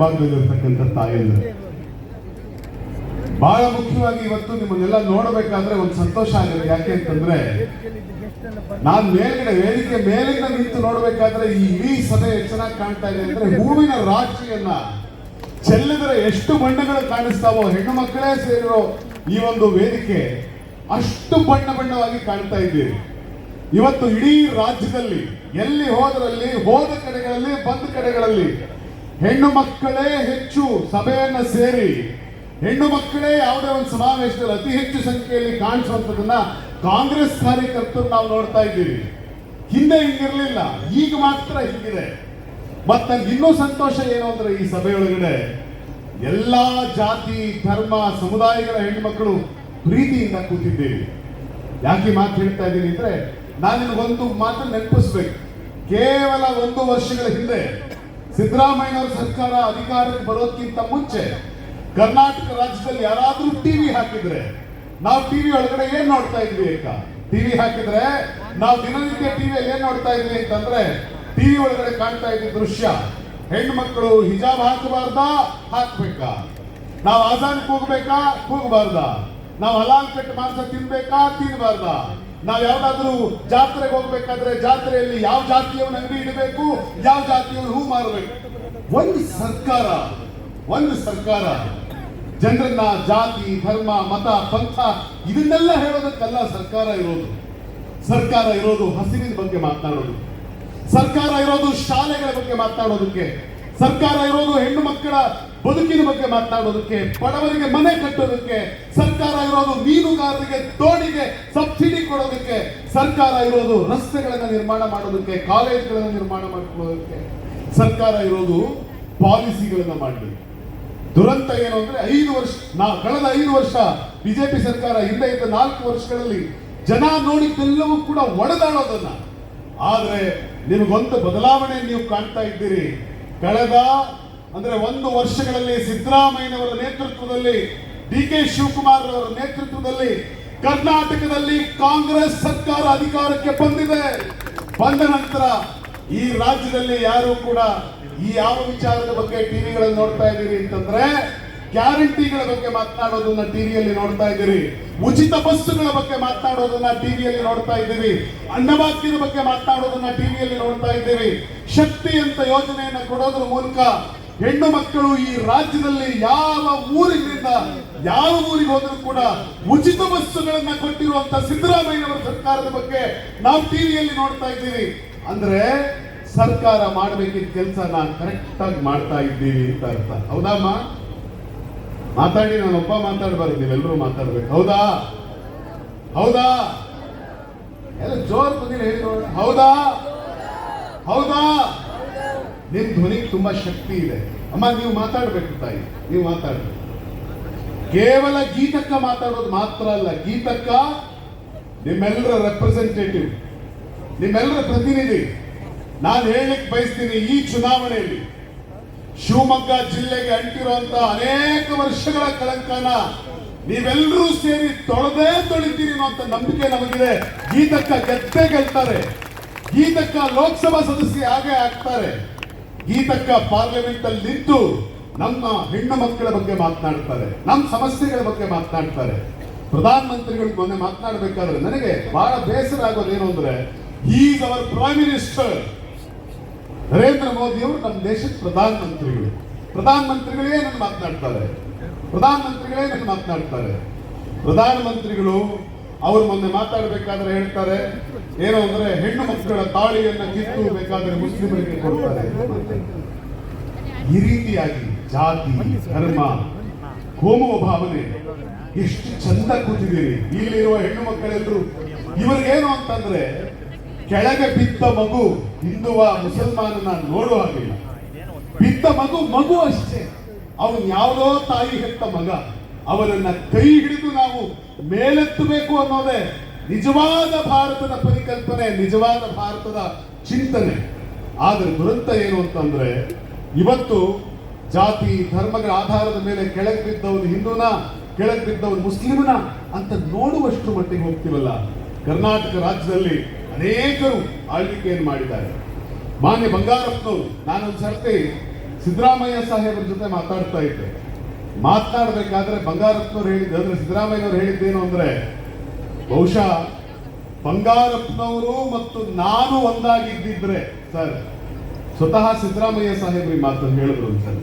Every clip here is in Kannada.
ಭಾಗದಲ್ಲಿರ್ತಕ್ಕಂಥ ತಾಯಿಯಲ್ಲ. ಬಹಳ ಮುಖ್ಯವಾಗಿ ಇವತ್ತು ನಿಮ್ಮನ್ನೆಲ್ಲ ನೋಡಬೇಕಾದ್ರೆ ಒಂದು ಸಂತೋಷ ಆಗಿದೆ ಯಾಕೆ ಅಂತಂದ್ರೆ ನಾನ್ ಮೇಲ್ಗಡೆ ವೇದಿಕೆ ಮೇಲಿಂದ ನಿಂತು ನೋಡ್ಬೇಕಾದ್ರೆ ಈ ಇಡೀ ಸಭೆ ಚೆನ್ನಾಗಿ ಕಾಣ್ತಾ ಇದೆ ಅಂದ್ರೆ ಹೂವಿನ ರಾಶಿಯನ್ನ ಚೆಲ್ಲಿದ್ರೆ ಎಷ್ಟು ಬಣ್ಣಗಳು ಕಾಣಿಸ್ತಾವೋ ಹೆಣ್ಣು ಮಕ್ಕಳೇ ಸೇರಿರೋ ಈ ಒಂದು ವೇದಿಕೆ ಅಷ್ಟು ಬಣ್ಣ ಬಣ್ಣವಾಗಿ ಕಾಣ್ತಾ ಇದ್ದೀವಿ ಇವತ್ತು ಇಡೀ ರಾಜ್ಯದಲ್ಲಿ ಎಲ್ಲಿ ಹೋದ್ರಲ್ಲಿ ಹೋದ ಕಡೆಗಳಲ್ಲಿ ಬಂದ ಕಡೆಗಳಲ್ಲಿ ಹೆಣ್ಣು ಮಕ್ಕಳೇ ಹೆಚ್ಚು ಸಭೆಯನ್ನು ಸೇರಿ, ಹೆಣ್ಣು ಮಕ್ಕಳೇ ಯಾವುದೇ ಒಂದು ಸಮಾವೇಶದಲ್ಲಿ ಅತಿ ಹೆಚ್ಚು ಸಂಖ್ಯೆಯಲ್ಲಿ ಕಾಣಿಸುವಂಥದ್ದನ್ನ ಕಾಂಗ್ರೆಸ್ ಕಾರ್ಯಕರ್ತರು ನಾವು ನೋಡ್ತಾ ಇದ್ದೀವಿ. ಹಿಂದೆ ಹಿಂಗಿರಲಿಲ್ಲ, ಈಗ ಮಾತ್ರ ಹಿಂಗಿದೆ. ಮತ್ತೆ ಇನ್ನೂ ಸಂತೋಷ ಏನು ಅಂದ್ರೆ ಈ ಸಭೆಯೊಳಗಡೆ ಎಲ್ಲಾ ಜಾತಿ, ಧರ್ಮ, ಸಮುದಾಯಗಳ ಹೆಣ್ಮಕ್ಳು ಪ್ರೀತಿಯಿಂದ ಕೂತಿದ್ದೀವಿ. ಯಾಕೆ ಮಾತು ಹೇಳ್ತಾ ಇದ್ದೀನಿ ಅಂದ್ರೆ ನಾನು ನಿಮಗೊಂದು ಮಾತು ನೆನಪಿಸ್ಬೇಕು. ಕೇವಲ ಒಂದು ವರ್ಷಗಳ ಹಿಂದೆ ಸಿದ್ದರಾಮಯ್ಯನವರ ಸರ್ಕಾರ ಅಧಿಕಾರಕ್ಕೆ ಬರೋದಕ್ಕಿಂತ ಮುಂಚೆ ಕರ್ನಾಟಕ ರಾಜ್ಯದಲ್ಲಿ ಯಾರಾದ್ರೂ ಟಿವಿ ಹಾಕಿದ್ರೆ ನಾವು ಟಿವಿ ಒಳಗಡೆ ಏನ್ ನೋಡ್ತಾ ಇದ್ವಿ ಅಕ್ಕ ಟಿವಿ ಹಾಕಿದ್ರೆ ನಾವು ದಿನನಿತ್ಯ ಟಿವಿಯಲ್ಲಿ ಏನ್ ನೋಡ್ತಾ ಇದ್ವಿ ಅಂತಂದ್ರೆ ಟಿವಿ ಒಳಗಡೆ ಕಾಣ್ತಾ ಇದ್ದ ದೃಶ್ಯ, ಹೆಣ್ಣು ಮಕ್ಕಳು ಹಿಜಾಬ್ ಹಾಕಬಾರ್ದ? ಹಾಕ್ಬೇಕಾ? ನಾವು ಆಜಾನ್ ಕೂಗ್ಬೇಕಾ? ಕೂಗಬಾರ್ದ? ನಾವು ಹಲಾಲ್ ಕಟ್ಟು ಮಾಂಸ ತಿನ್ಬೇಕಾ? ತಿನ್ಬಾರ್ದಾ? ನಾವ್ ಯಾವ್ದಾದ್ರು ಜಾತ್ರೆಗೆ ಹೋಗ್ಬೇಕಾದ್ರೆ ಜಾತ್ರೆಯಲ್ಲಿ ಯಾವ ಜಾತಿಯವ್ರು ಅಂಗಡಿ ಇಡಬೇಕು, ಯಾವ ಜಾತಿಯವ್ರು ಹೂ ಮಾರಬೇಕು? ಒಂದು ಸರ್ಕಾರ ಒಂದು ಸರ್ಕಾರ. ಜನರನ್ನ, ಜಾತಿ, ಧರ್ಮ, ಮತ, ಪಂಥ, ಇದನ್ನೆಲ್ಲ ಹೇಳೋದಕ್ಕಲ್ಲ ಸರ್ಕಾರ ಇರೋದು. ಸರ್ಕಾರ ಇರೋದು ಹಸಿರಿನ ಬಗ್ಗೆ ಮಾತನಾಡೋದು. ಸರ್ಕಾರ ಇರೋದು ಶಾಲೆಗಳ ಬಗ್ಗೆ ಮಾತನಾಡೋದಕ್ಕೆ. ಸರ್ಕಾರ ಇರೋದು ಹೆಣ್ಣು ಮಕ್ಕಳ ಬದುಕಿನ ಬಗ್ಗೆ ಮಾತನಾಡೋದಕ್ಕೆ, ಬಡವರಿಗೆ ಮನೆ ಕಟ್ಟೋದಕ್ಕೆ, ಸರ್ಕಾರ ಇರೋದು ಮೀನುಗಾರರಿಗೆ, ದೋಣಿಗೆ ಸಬ್ಸಿಡಿ ಕೊಡೋದಕ್ಕೆ, ಸರ್ಕಾರ ಇರೋದು ರಸ್ತೆಗಳನ್ನ ನಿರ್ಮಾಣ ಮಾಡೋದಕ್ಕೆ, ಕಾಲೇಜುಗಳನ್ನ ನಿರ್ಮಾಣ ಮಾಡಿಕೊಳ್ಳೋದಕ್ಕೆ, ಸರ್ಕಾರ ಇರೋದು ಪಾಲಿಸಿಗಳನ್ನ ಮಾಡಲಿ ದುರಂತ ಏನು ಅಂದ್ರೆ ಐದು ವರ್ಷ, ನಾ ಕಳೆದ ಐದು ವರ್ಷ ಬಿಜೆಪಿ ಸರ್ಕಾರ ಹಿಂದೆ ಇದ್ದ ನಾಲ್ಕು ವರ್ಷಗಳಲ್ಲಿ ಜನ ನೋಡಿದ್ದೆಲ್ಲವೂ ಕೂಡ ಒಡೆದಾಡೋದನ್ನ. ಆದ್ರೆ ನಿಮಗೊಂದು ಬದಲಾವಣೆ ನೀವು ಕಾಣ್ತಾ ಇದ್ದೀರಿ. ಕಳೆದ ಅಂದ್ರೆ ಒಂದು ವರ್ಷಗಳಲ್ಲಿ ಸಿದ್ದರಾಮಯ್ಯನವರ ನೇತೃತ್ವದಲ್ಲಿ ಡಿ ಕೆ ಶಿವಕುಮಾರ್ ಅವರ ನೇತೃತ್ವದಲ್ಲಿ ಕರ್ನಾಟಕದಲ್ಲಿ ಕಾಂಗ್ರೆಸ್ ಸರ್ಕಾರ ಅಧಿಕಾರಕ್ಕೆ ಬಂದಿದೆ. ಬಂದ ನಂತರ ಈ ರಾಜ್ಯದಲ್ಲಿ ಯಾರು ಕೂಡ ಈ ಯಾವ ವಿಚಾರದ ಬಗ್ಗೆ ಟಿವಿಗಳಲ್ಲಿ ನೋಡ್ತಾ ಇದ್ದೀರಿ ಅಂತಂದ್ರೆ ಗ್ಯಾರಂಟಿಗಳ ಬಗ್ಗೆ ಮಾತನಾಡೋದನ್ನ ಟಿವಿಯಲ್ಲಿ ನೋಡ್ತಾ ಇದ್ದೀರಿ. ಉಚಿತ ಬಸ್ಸುಗಳ ಬಗ್ಗೆ ಮಾತನಾಡೋದನ್ನ ಟಿವಿಯಲ್ಲಿ ನೋಡ್ತಾ ಇದ್ದೀರಿ. ಅನ್ನಭಾಗ್ಯದ ಬಗ್ಗೆ ಮಾತನಾಡೋದನ್ನ ಟಿವಿಯಲ್ಲಿ ನೋಡ್ತಾ ಇದ್ದೀವಿ ಶಕ್ತಿ ಅಂತ ಯೋಜನೆಯನ್ನ ಕೊಡೋದ್ರ ಮೂಲಕ ಹೆಣ್ಣು ಮಕ್ಕಳು ಈ ರಾಜ್ಯದಲ್ಲಿ ಯಾವ ಊರಿನಿಂದ ಯಾವ ಊರಿಗೆ ಹೋದರೂ ಕೂಡ ಉಚಿತ ಬಸ್ಸುಗಳನ್ನ ಕೊಟ್ಟಿರುವಂತ ಸಿದ್ದರಾಮಯ್ಯನವರ ಸರ್ಕಾರದ ಬಗ್ಗೆ ನಾವು ಟಿವಿಯಲ್ಲಿ ನೋಡ್ತಾ ಇದ್ದೀವಿ. ಅಂದ್ರೆ ಸರ್ಕಾರ ಮಾಡಬೇಕಿದ್ದ ಕೆಲಸ ನಾನು ಕರೆಕ್ಟ್ ಆಗಿ ಮಾಡ್ತಾ ಇದ್ದೀವಿ ಅಂತ ಅರ್ಥ. ಹೌದಮ್ಮ ಮಾತಾಡಿ, ನಾನು ಒಬ್ಬ ಮಾತಾಡಬಾರ್ದು, ನೀವೆಲ್ಲರೂ ಮಾತಾಡ್ಬೇಕು. ಹೌದಾ? ಹೌದಾ? ಎಲ್ಲ ಜೋರ್ ಬಂದಿಲ್ಲ ಹೌದಾ? ಹೌದಾ? ನಿಮ್ ಧ್ವನಿಗೆ ತುಂಬಾ ಶಕ್ತಿ ಇದೆ. ಅಮ್ಮ, ನೀವು ಮಾತಾಡ್ಬೇಕು ತಾಯಿ, ನೀವು ಮಾತಾಡಬೇಕು. ಕೇವಲ ಗೀತಕ್ಕ ಮಾತಾಡೋದು ಮಾತ್ರ ಅಲ್ಲ, ಗೀತಕ್ಕ ನಿಮ್ಮೆಲ್ಲರ ರೆಪ್ರೆಸೆಂಟೇಟಿವ್ ನಿಮ್ಮೆಲ್ಲರ ಪ್ರತಿನಿಧಿ. ನಾನು ಹೇಳಲಿಕ್ಕೆ ಬಯಸ್ತೀನಿ ಈ ಚುನಾವಣೆಯಲ್ಲಿ ಶಿವಮೊಗ್ಗ ಜಿಲ್ಲೆಗೆ ಅಂಟಿರುವಂತ ಅನೇಕ ವರ್ಷಗಳ ಕಳಂಕನ ನೀವೆಲ್ಲರೂ ಸೇರಿ ತೊಳೆದೇ ತೊಳಿತೀರಿ ಅನ್ನೋ ನಂಬಿಕೆ ನಮಗಿದೆ. ಗೀತಕ್ಕ ಗೆದ್ದೇ ಗೆಲ್ತಾರೆ. ಗೀತಕ್ಕ ಲೋಕಸಭಾ ಸದಸ್ಯ ಹಾಗೆ ಆಗ್ತಾರೆ. ಗೀತಕ್ಕ ಪಾರ್ಲಿಮೆಂಟ್ ಅಲ್ಲಿ ನಿಂತು ನಮ್ಮ ಹೆಣ್ಣು ಮಕ್ಕಳ ಬಗ್ಗೆ ಮಾತನಾಡ್ತಾರೆ ನಮ್ಮ ಸಮಸ್ಯೆಗಳ ಬಗ್ಗೆ ಮಾತನಾಡ್ತಾರೆ. ಪ್ರಧಾನ ಮಂತ್ರಿಗಳು ಮೊನ್ನೆ ಮಾತನಾಡಬೇಕಾದ್ರೆ ನನಗೆ ಬಹಳ ಬೇಸರ ಆಗೋದು ಏನು ಅಂದ್ರೆ is our prime minister Narendra Modi ಅವರು ನಮ್ಮ ದೇಶದ ಪ್ರಧಾನ ಮಂತ್ರಿಗಳು ಪ್ರಧಾನ ಮಂತ್ರಿಗಳೇ ನನ್ನ ಮಾತನಾಡ್ತಾರೆ. ಪ್ರಧಾನ ಮಂತ್ರಿಗಳೇ ನನ್ನ ಮಾತನಾಡ್ತಾರೆ. ಪ್ರಧಾನ ಮಂತ್ರಿಗಳು ಅವರು ಮೊನ್ನೆ ಮಾತಾಡಬೇಕಾದ್ರೆ ಹೇಳ್ತಾರೆ, ಏನು ಅಂದ್ರೆ ಹೆಣ್ಣು ಮಕ್ಕಳ ತಾಳಿಯನ್ನ ಕಿತ್ತು ಬೇಕಾದ್ರೆ ಮುಸ್ಲಿಮರಿಗೆ ಕೊಡ್ತಾರೆ ಈ ರೀತಿಯಾಗಿ ಜಾತಿ, ಧರ್ಮ, ಕೋಮುವ ಭಾವನೆ, ಎಷ್ಟು ಚಂದ ಕೂತಿದ್ದೀರಿ. ಇಲ್ಲಿರುವ ಹೆಣ್ಣು ಮಕ್ಕಳೆಲ್ಲರೂ ಇವರಿಗೇನು ಅಂತಂದ್ರೆ, ಕೆಳಗೆ ಬಿದ್ದ ಮಗು ಹಿಂದುವ ಮುಸಲ್ಮಾನನ ನೋಡುವ ಹಾಗಿಲ್ಲ ಬಿದ್ದ ಮಗು ಮಗು ಅಷ್ಟೇ. ಅವನು ಯಾವುದೋ ತಾಯಿ ಹೆತ್ತ ಮಗ. ಅವನನ್ನ ಕೈ ಹಿಡಿದು ನಾವು ಮೇಲೆತ್ತಬೇಕು ಅನ್ನೋದೇ ನಿಜವಾದ ಭಾರತದ ಪರಿಕಲ್ಪನೆ, ನಿಜವಾದ ಭಾರತದ ಚಿಂತನೆ. ಆದರೆ ದುರಂತ ಏನು ಅಂತಂದ್ರೆ, ಇವತ್ತು ಜಾತಿ, ಧರ್ಮಗಳ ಆಧಾರದ ಮೇಲೆ ಕೆಳಗೆ ಬಿದ್ದವನು ಹಿಂದೂನ, ಕೆಳಗೆ ಬಿದ್ದವನು ಮುಸ್ಲಿಮನ ಅಂತ ನೋಡುವಷ್ಟು ಮಟ್ಟಿಗೆ ಹೋಗ್ತಿವಲ್ಲ. ಕರ್ನಾಟಕ ರಾಜ್ಯದಲ್ಲಿ ಅನೇಕರು ಆಳ್ವಿಕೆಯನ್ನು ಮಾಡಿದ್ದಾರೆ. ಮಾನ್ಯ ಬಂಗಾರಪ್ಪನವರು, ನಾನೊಂದು ಸರ್ತಿ ಸಿದ್ದರಾಮಯ್ಯ ಸಾಹೇಬರ ಜೊತೆ ಮಾತಾಡ್ತಾ ಇದ್ದೆ. ಮಾತನಾಡಬೇಕಾದ್ರೆ ಬಂಗಾರಪ್ಪನವ್ರು ಹೇಳಿದ್ದು, ಅಂದ್ರೆ ಸಿದ್ದರಾಮಯ್ಯನವ್ರು ಹೇಳಿದ್ದೇನು ಅಂದ್ರೆ, ಬಹುಶಃ ಬಂಗಾರಪ್ಪನವರು ಮತ್ತು ನಾನು ಒಂದಾಗಿದ್ದಿದ್ರೆ, ಸರ್, ಸ್ವತಃ ಸಿದ್ದರಾಮಯ್ಯ ಸಾಹೇಬ್ರಿ ಮಾತನ್ನು ಹೇಳಿದ್ರು ಸರ್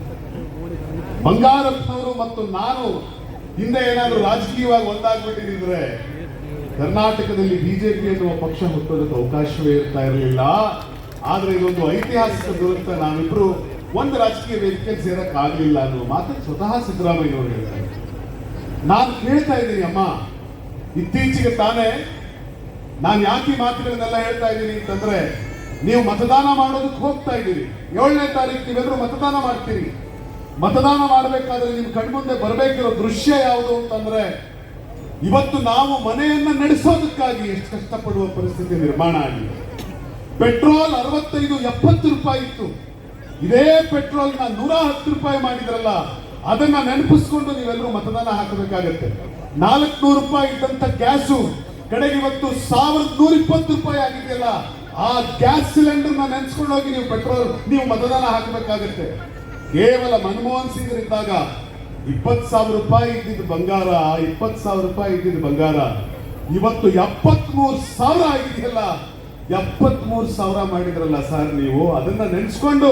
ಬಂಗಾರಪ್ಪನವರು ಮತ್ತು ನಾನು ಹಿಂದೆ ಏನಾದರೂ ರಾಜಕೀಯವಾಗಿ ಒಂದಾಗ್ಬಿಟ್ಟಿದ್ರೆ ಕರ್ನಾಟಕದಲ್ಲಿ ಬಿಜೆಪಿ ಎನ್ನುವ ಪಕ್ಷ ಹುಟ್ಟೋದಕ್ಕೆ ಅವಕಾಶವೇ ಇರ್ತಾ ಇರಲಿಲ್ಲ. ಆದ್ರೆ ಇದೊಂದು ಐತಿಹಾಸಿಕ ದುರಂತ ನಾವಿಬ್ರು. ಒಂದು ರಾಜಕೀಯ ವೇದಿಕೆ ಸೇರಕ್ ಆಗಲಿಲ್ಲ ಅನ್ನೋ ಮಾತನ್ನು ಸ್ವತಃ ಸಿದ್ದರಾಮಯ್ಯನವರು ಹೇಳ್ತಾರೆ ನಾನು ಕೇಳ್ತಾ ಇದ್ದೀನಿ, ಅಮ್ಮ. ಇತ್ತೀಚೆಗೆ ತಾನೇ ನಾನು ಯಾಕೆ ಮಾತುಗಳನ್ನೆಲ್ಲ ಹೇಳ್ತಾ ಇದ್ದೀನಿ ಅಂತಂದ್ರೆ, ನೀವು ಮತದಾನ ಮಾಡೋದಕ್ಕೆ ಹೋಗ್ತಾ ಇದ್ದೀರಿ. ಏಳನೇ ತಾರೀಕು ನೀವೆಲ್ಲರೂ ಮತದಾನ ಮಾಡ್ತೀರಿ. ಮತದಾನ ಮಾಡಬೇಕಾದ್ರೆ ನಿಮ್ ಕಣ್ಮುಂದೆ ಬರಬೇಕಿರೋ ದೃಶ್ಯ ಯಾವುದು ಅಂತಂದ್ರೆ, ಇವತ್ತು ನಾವು ಮನೆಯನ್ನ ನಡೆಸೋದಕ್ಕಾಗಿ ಎಷ್ಟು ಕಷ್ಟಪಡುವ ಪರಿಸ್ಥಿತಿ ನಿರ್ಮಾಣ ಆಗಿದೆ. ಪೆಟ್ರೋಲ್ ಅರವತ್ತೈದು ಎಪ್ಪತ್ತು ರೂಪಾಯಿ ಇತ್ತು. ಇದೇ ಪೆಟ್ರೋಲ್ನ ನೂರ ಹತ್ತು ರೂಪಾಯಿ ಮಾಡಿದ್ರಲ್ಲ, ಅದನ್ನ ನೆನಪಿಸ್ಕೊಂಡು ನೀವೆಲ್ಲರೂ ಮತದಾನ ಹಾಕಬೇಕಾಗತ್ತೆ. ನಾಲ್ಕುನೂರು ರೂಪಾಯಿ ಇದ್ದಂತ ಗ್ಯಾಸು, ಕಡೆಗೆ ಇವತ್ತು ಸಾವಿರದ ನೂರ ಇಪ್ಪತ್ತು ರೂಪಾಯಿ ಆಗಿದೆಯಲ್ಲ, ಆ ಗ್ಯಾಸ್ ಸಿಲಿಂಡರ್ನ ನೆನ್ಸ್ಕೊಂಡು ಹೋಗಿ ನೀವು ಪೆಟ್ರೋಲ್, ನೀವು ಮತದಾನ ಹಾಕಬೇಕಾಗತ್ತೆ. ಕೇವಲ ಮನಮೋಹನ್ ಸಿಂಗ್ ಇದ್ದಾಗ ಇಪ್ಪತ್ತು ಸಾವಿರ ರೂಪಾಯಿ ಇದ್ದಿದ್ದು ಬಂಗಾರ, ಇಪ್ಪತ್ತು ಸಾವಿರ ರೂಪಾಯಿ ಇದ್ದಿದ್ದು ಬಂಗಾರ. ಇವತ್ತು ಎಪ್ಪತ್ಮೂರು ಸಾವಿರ ಆಗಿದೆಯಲ್ಲ, ಎಪ್ಪತ್ಮೂರು ಸಾವಿರ ಮಾಡಿದ್ರಲ್ಲ ಸರ್ ನೀವು, ಅದನ್ನ ನೆನೆಸ್ಕೊಂಡು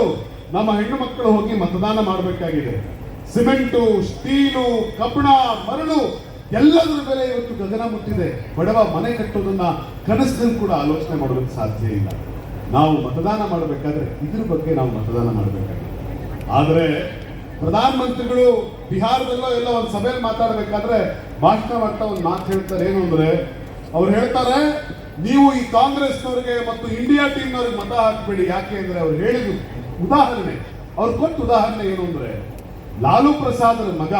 ನಮ್ಮ ಹೆಣ್ಣು ಮಕ್ಕಳು ಹೋಗಿ ಮತದಾನ ಮಾಡಬೇಕಾಗಿದೆ. ಸಿಮೆಂಟು, ಸ್ಟೀಲು, ಕಬ್ಬಣ, ಮರಳು, ಎಲ್ಲದರ ಬೆಲೆ ಇವತ್ತು ಗಗನ ಮುಟ್ಟಿದೆ. ಬಡವ ಮನೆ ಕಟ್ಟೋದನ್ನ ಕನಸಿನಲ್ಲಿ ಕೂಡ ಆಲೋಚನೆ ಮಾಡೋದಕ್ಕೆ ಸಾಧ್ಯ ಇಲ್ಲ. ನಾವು ಮತದಾನ ಮಾಡಬೇಕಾದ್ರೆ ಇದ್ರ ಬಗ್ಗೆ ನಾವು ಮತದಾನ ಮಾಡಬೇಕಾಗಿದೆ. ಆದರೆ ಪ್ರಧಾನ ಮಂತ್ರಿಗಳು ಬಿಹಾರದಲ್ಲೋ ಎಲ್ಲೋ ಒಂದು ಸಭೆಯಲ್ಲಿ ಮಾತಾಡಬೇಕಾದ್ರೆ ಭಾಷಣ ಮಾಡ್ತಾ ಒಂದು ಮಾತು ಹೇಳ್ತಾರೆ. ಏನು ಅಂದ್ರೆ, ಅವ್ರು ಹೇಳ್ತಾರೆ, ನೀವು ಈ ಕಾಂಗ್ರೆಸ್ನವ್ರಿಗೆ ಮತ್ತು ಇಂಡಿಯಾ ಟೀಮ್ನವ್ರಿಗೆ ಮತ ಹಾಕಬೇಡಿ. ಯಾಕೆ ಅಂದ್ರೆ ಅವ್ರು ಹೇಳಿದ್ರು. ಉದಾಹರಣೆ, ಅವ್ರು ಕೊಟ್ಟ ಉದಾಹರಣೆ ಏನು ಅಂದ್ರೆ, ಲಾಲು ಪ್ರಸಾದರ ಮಗ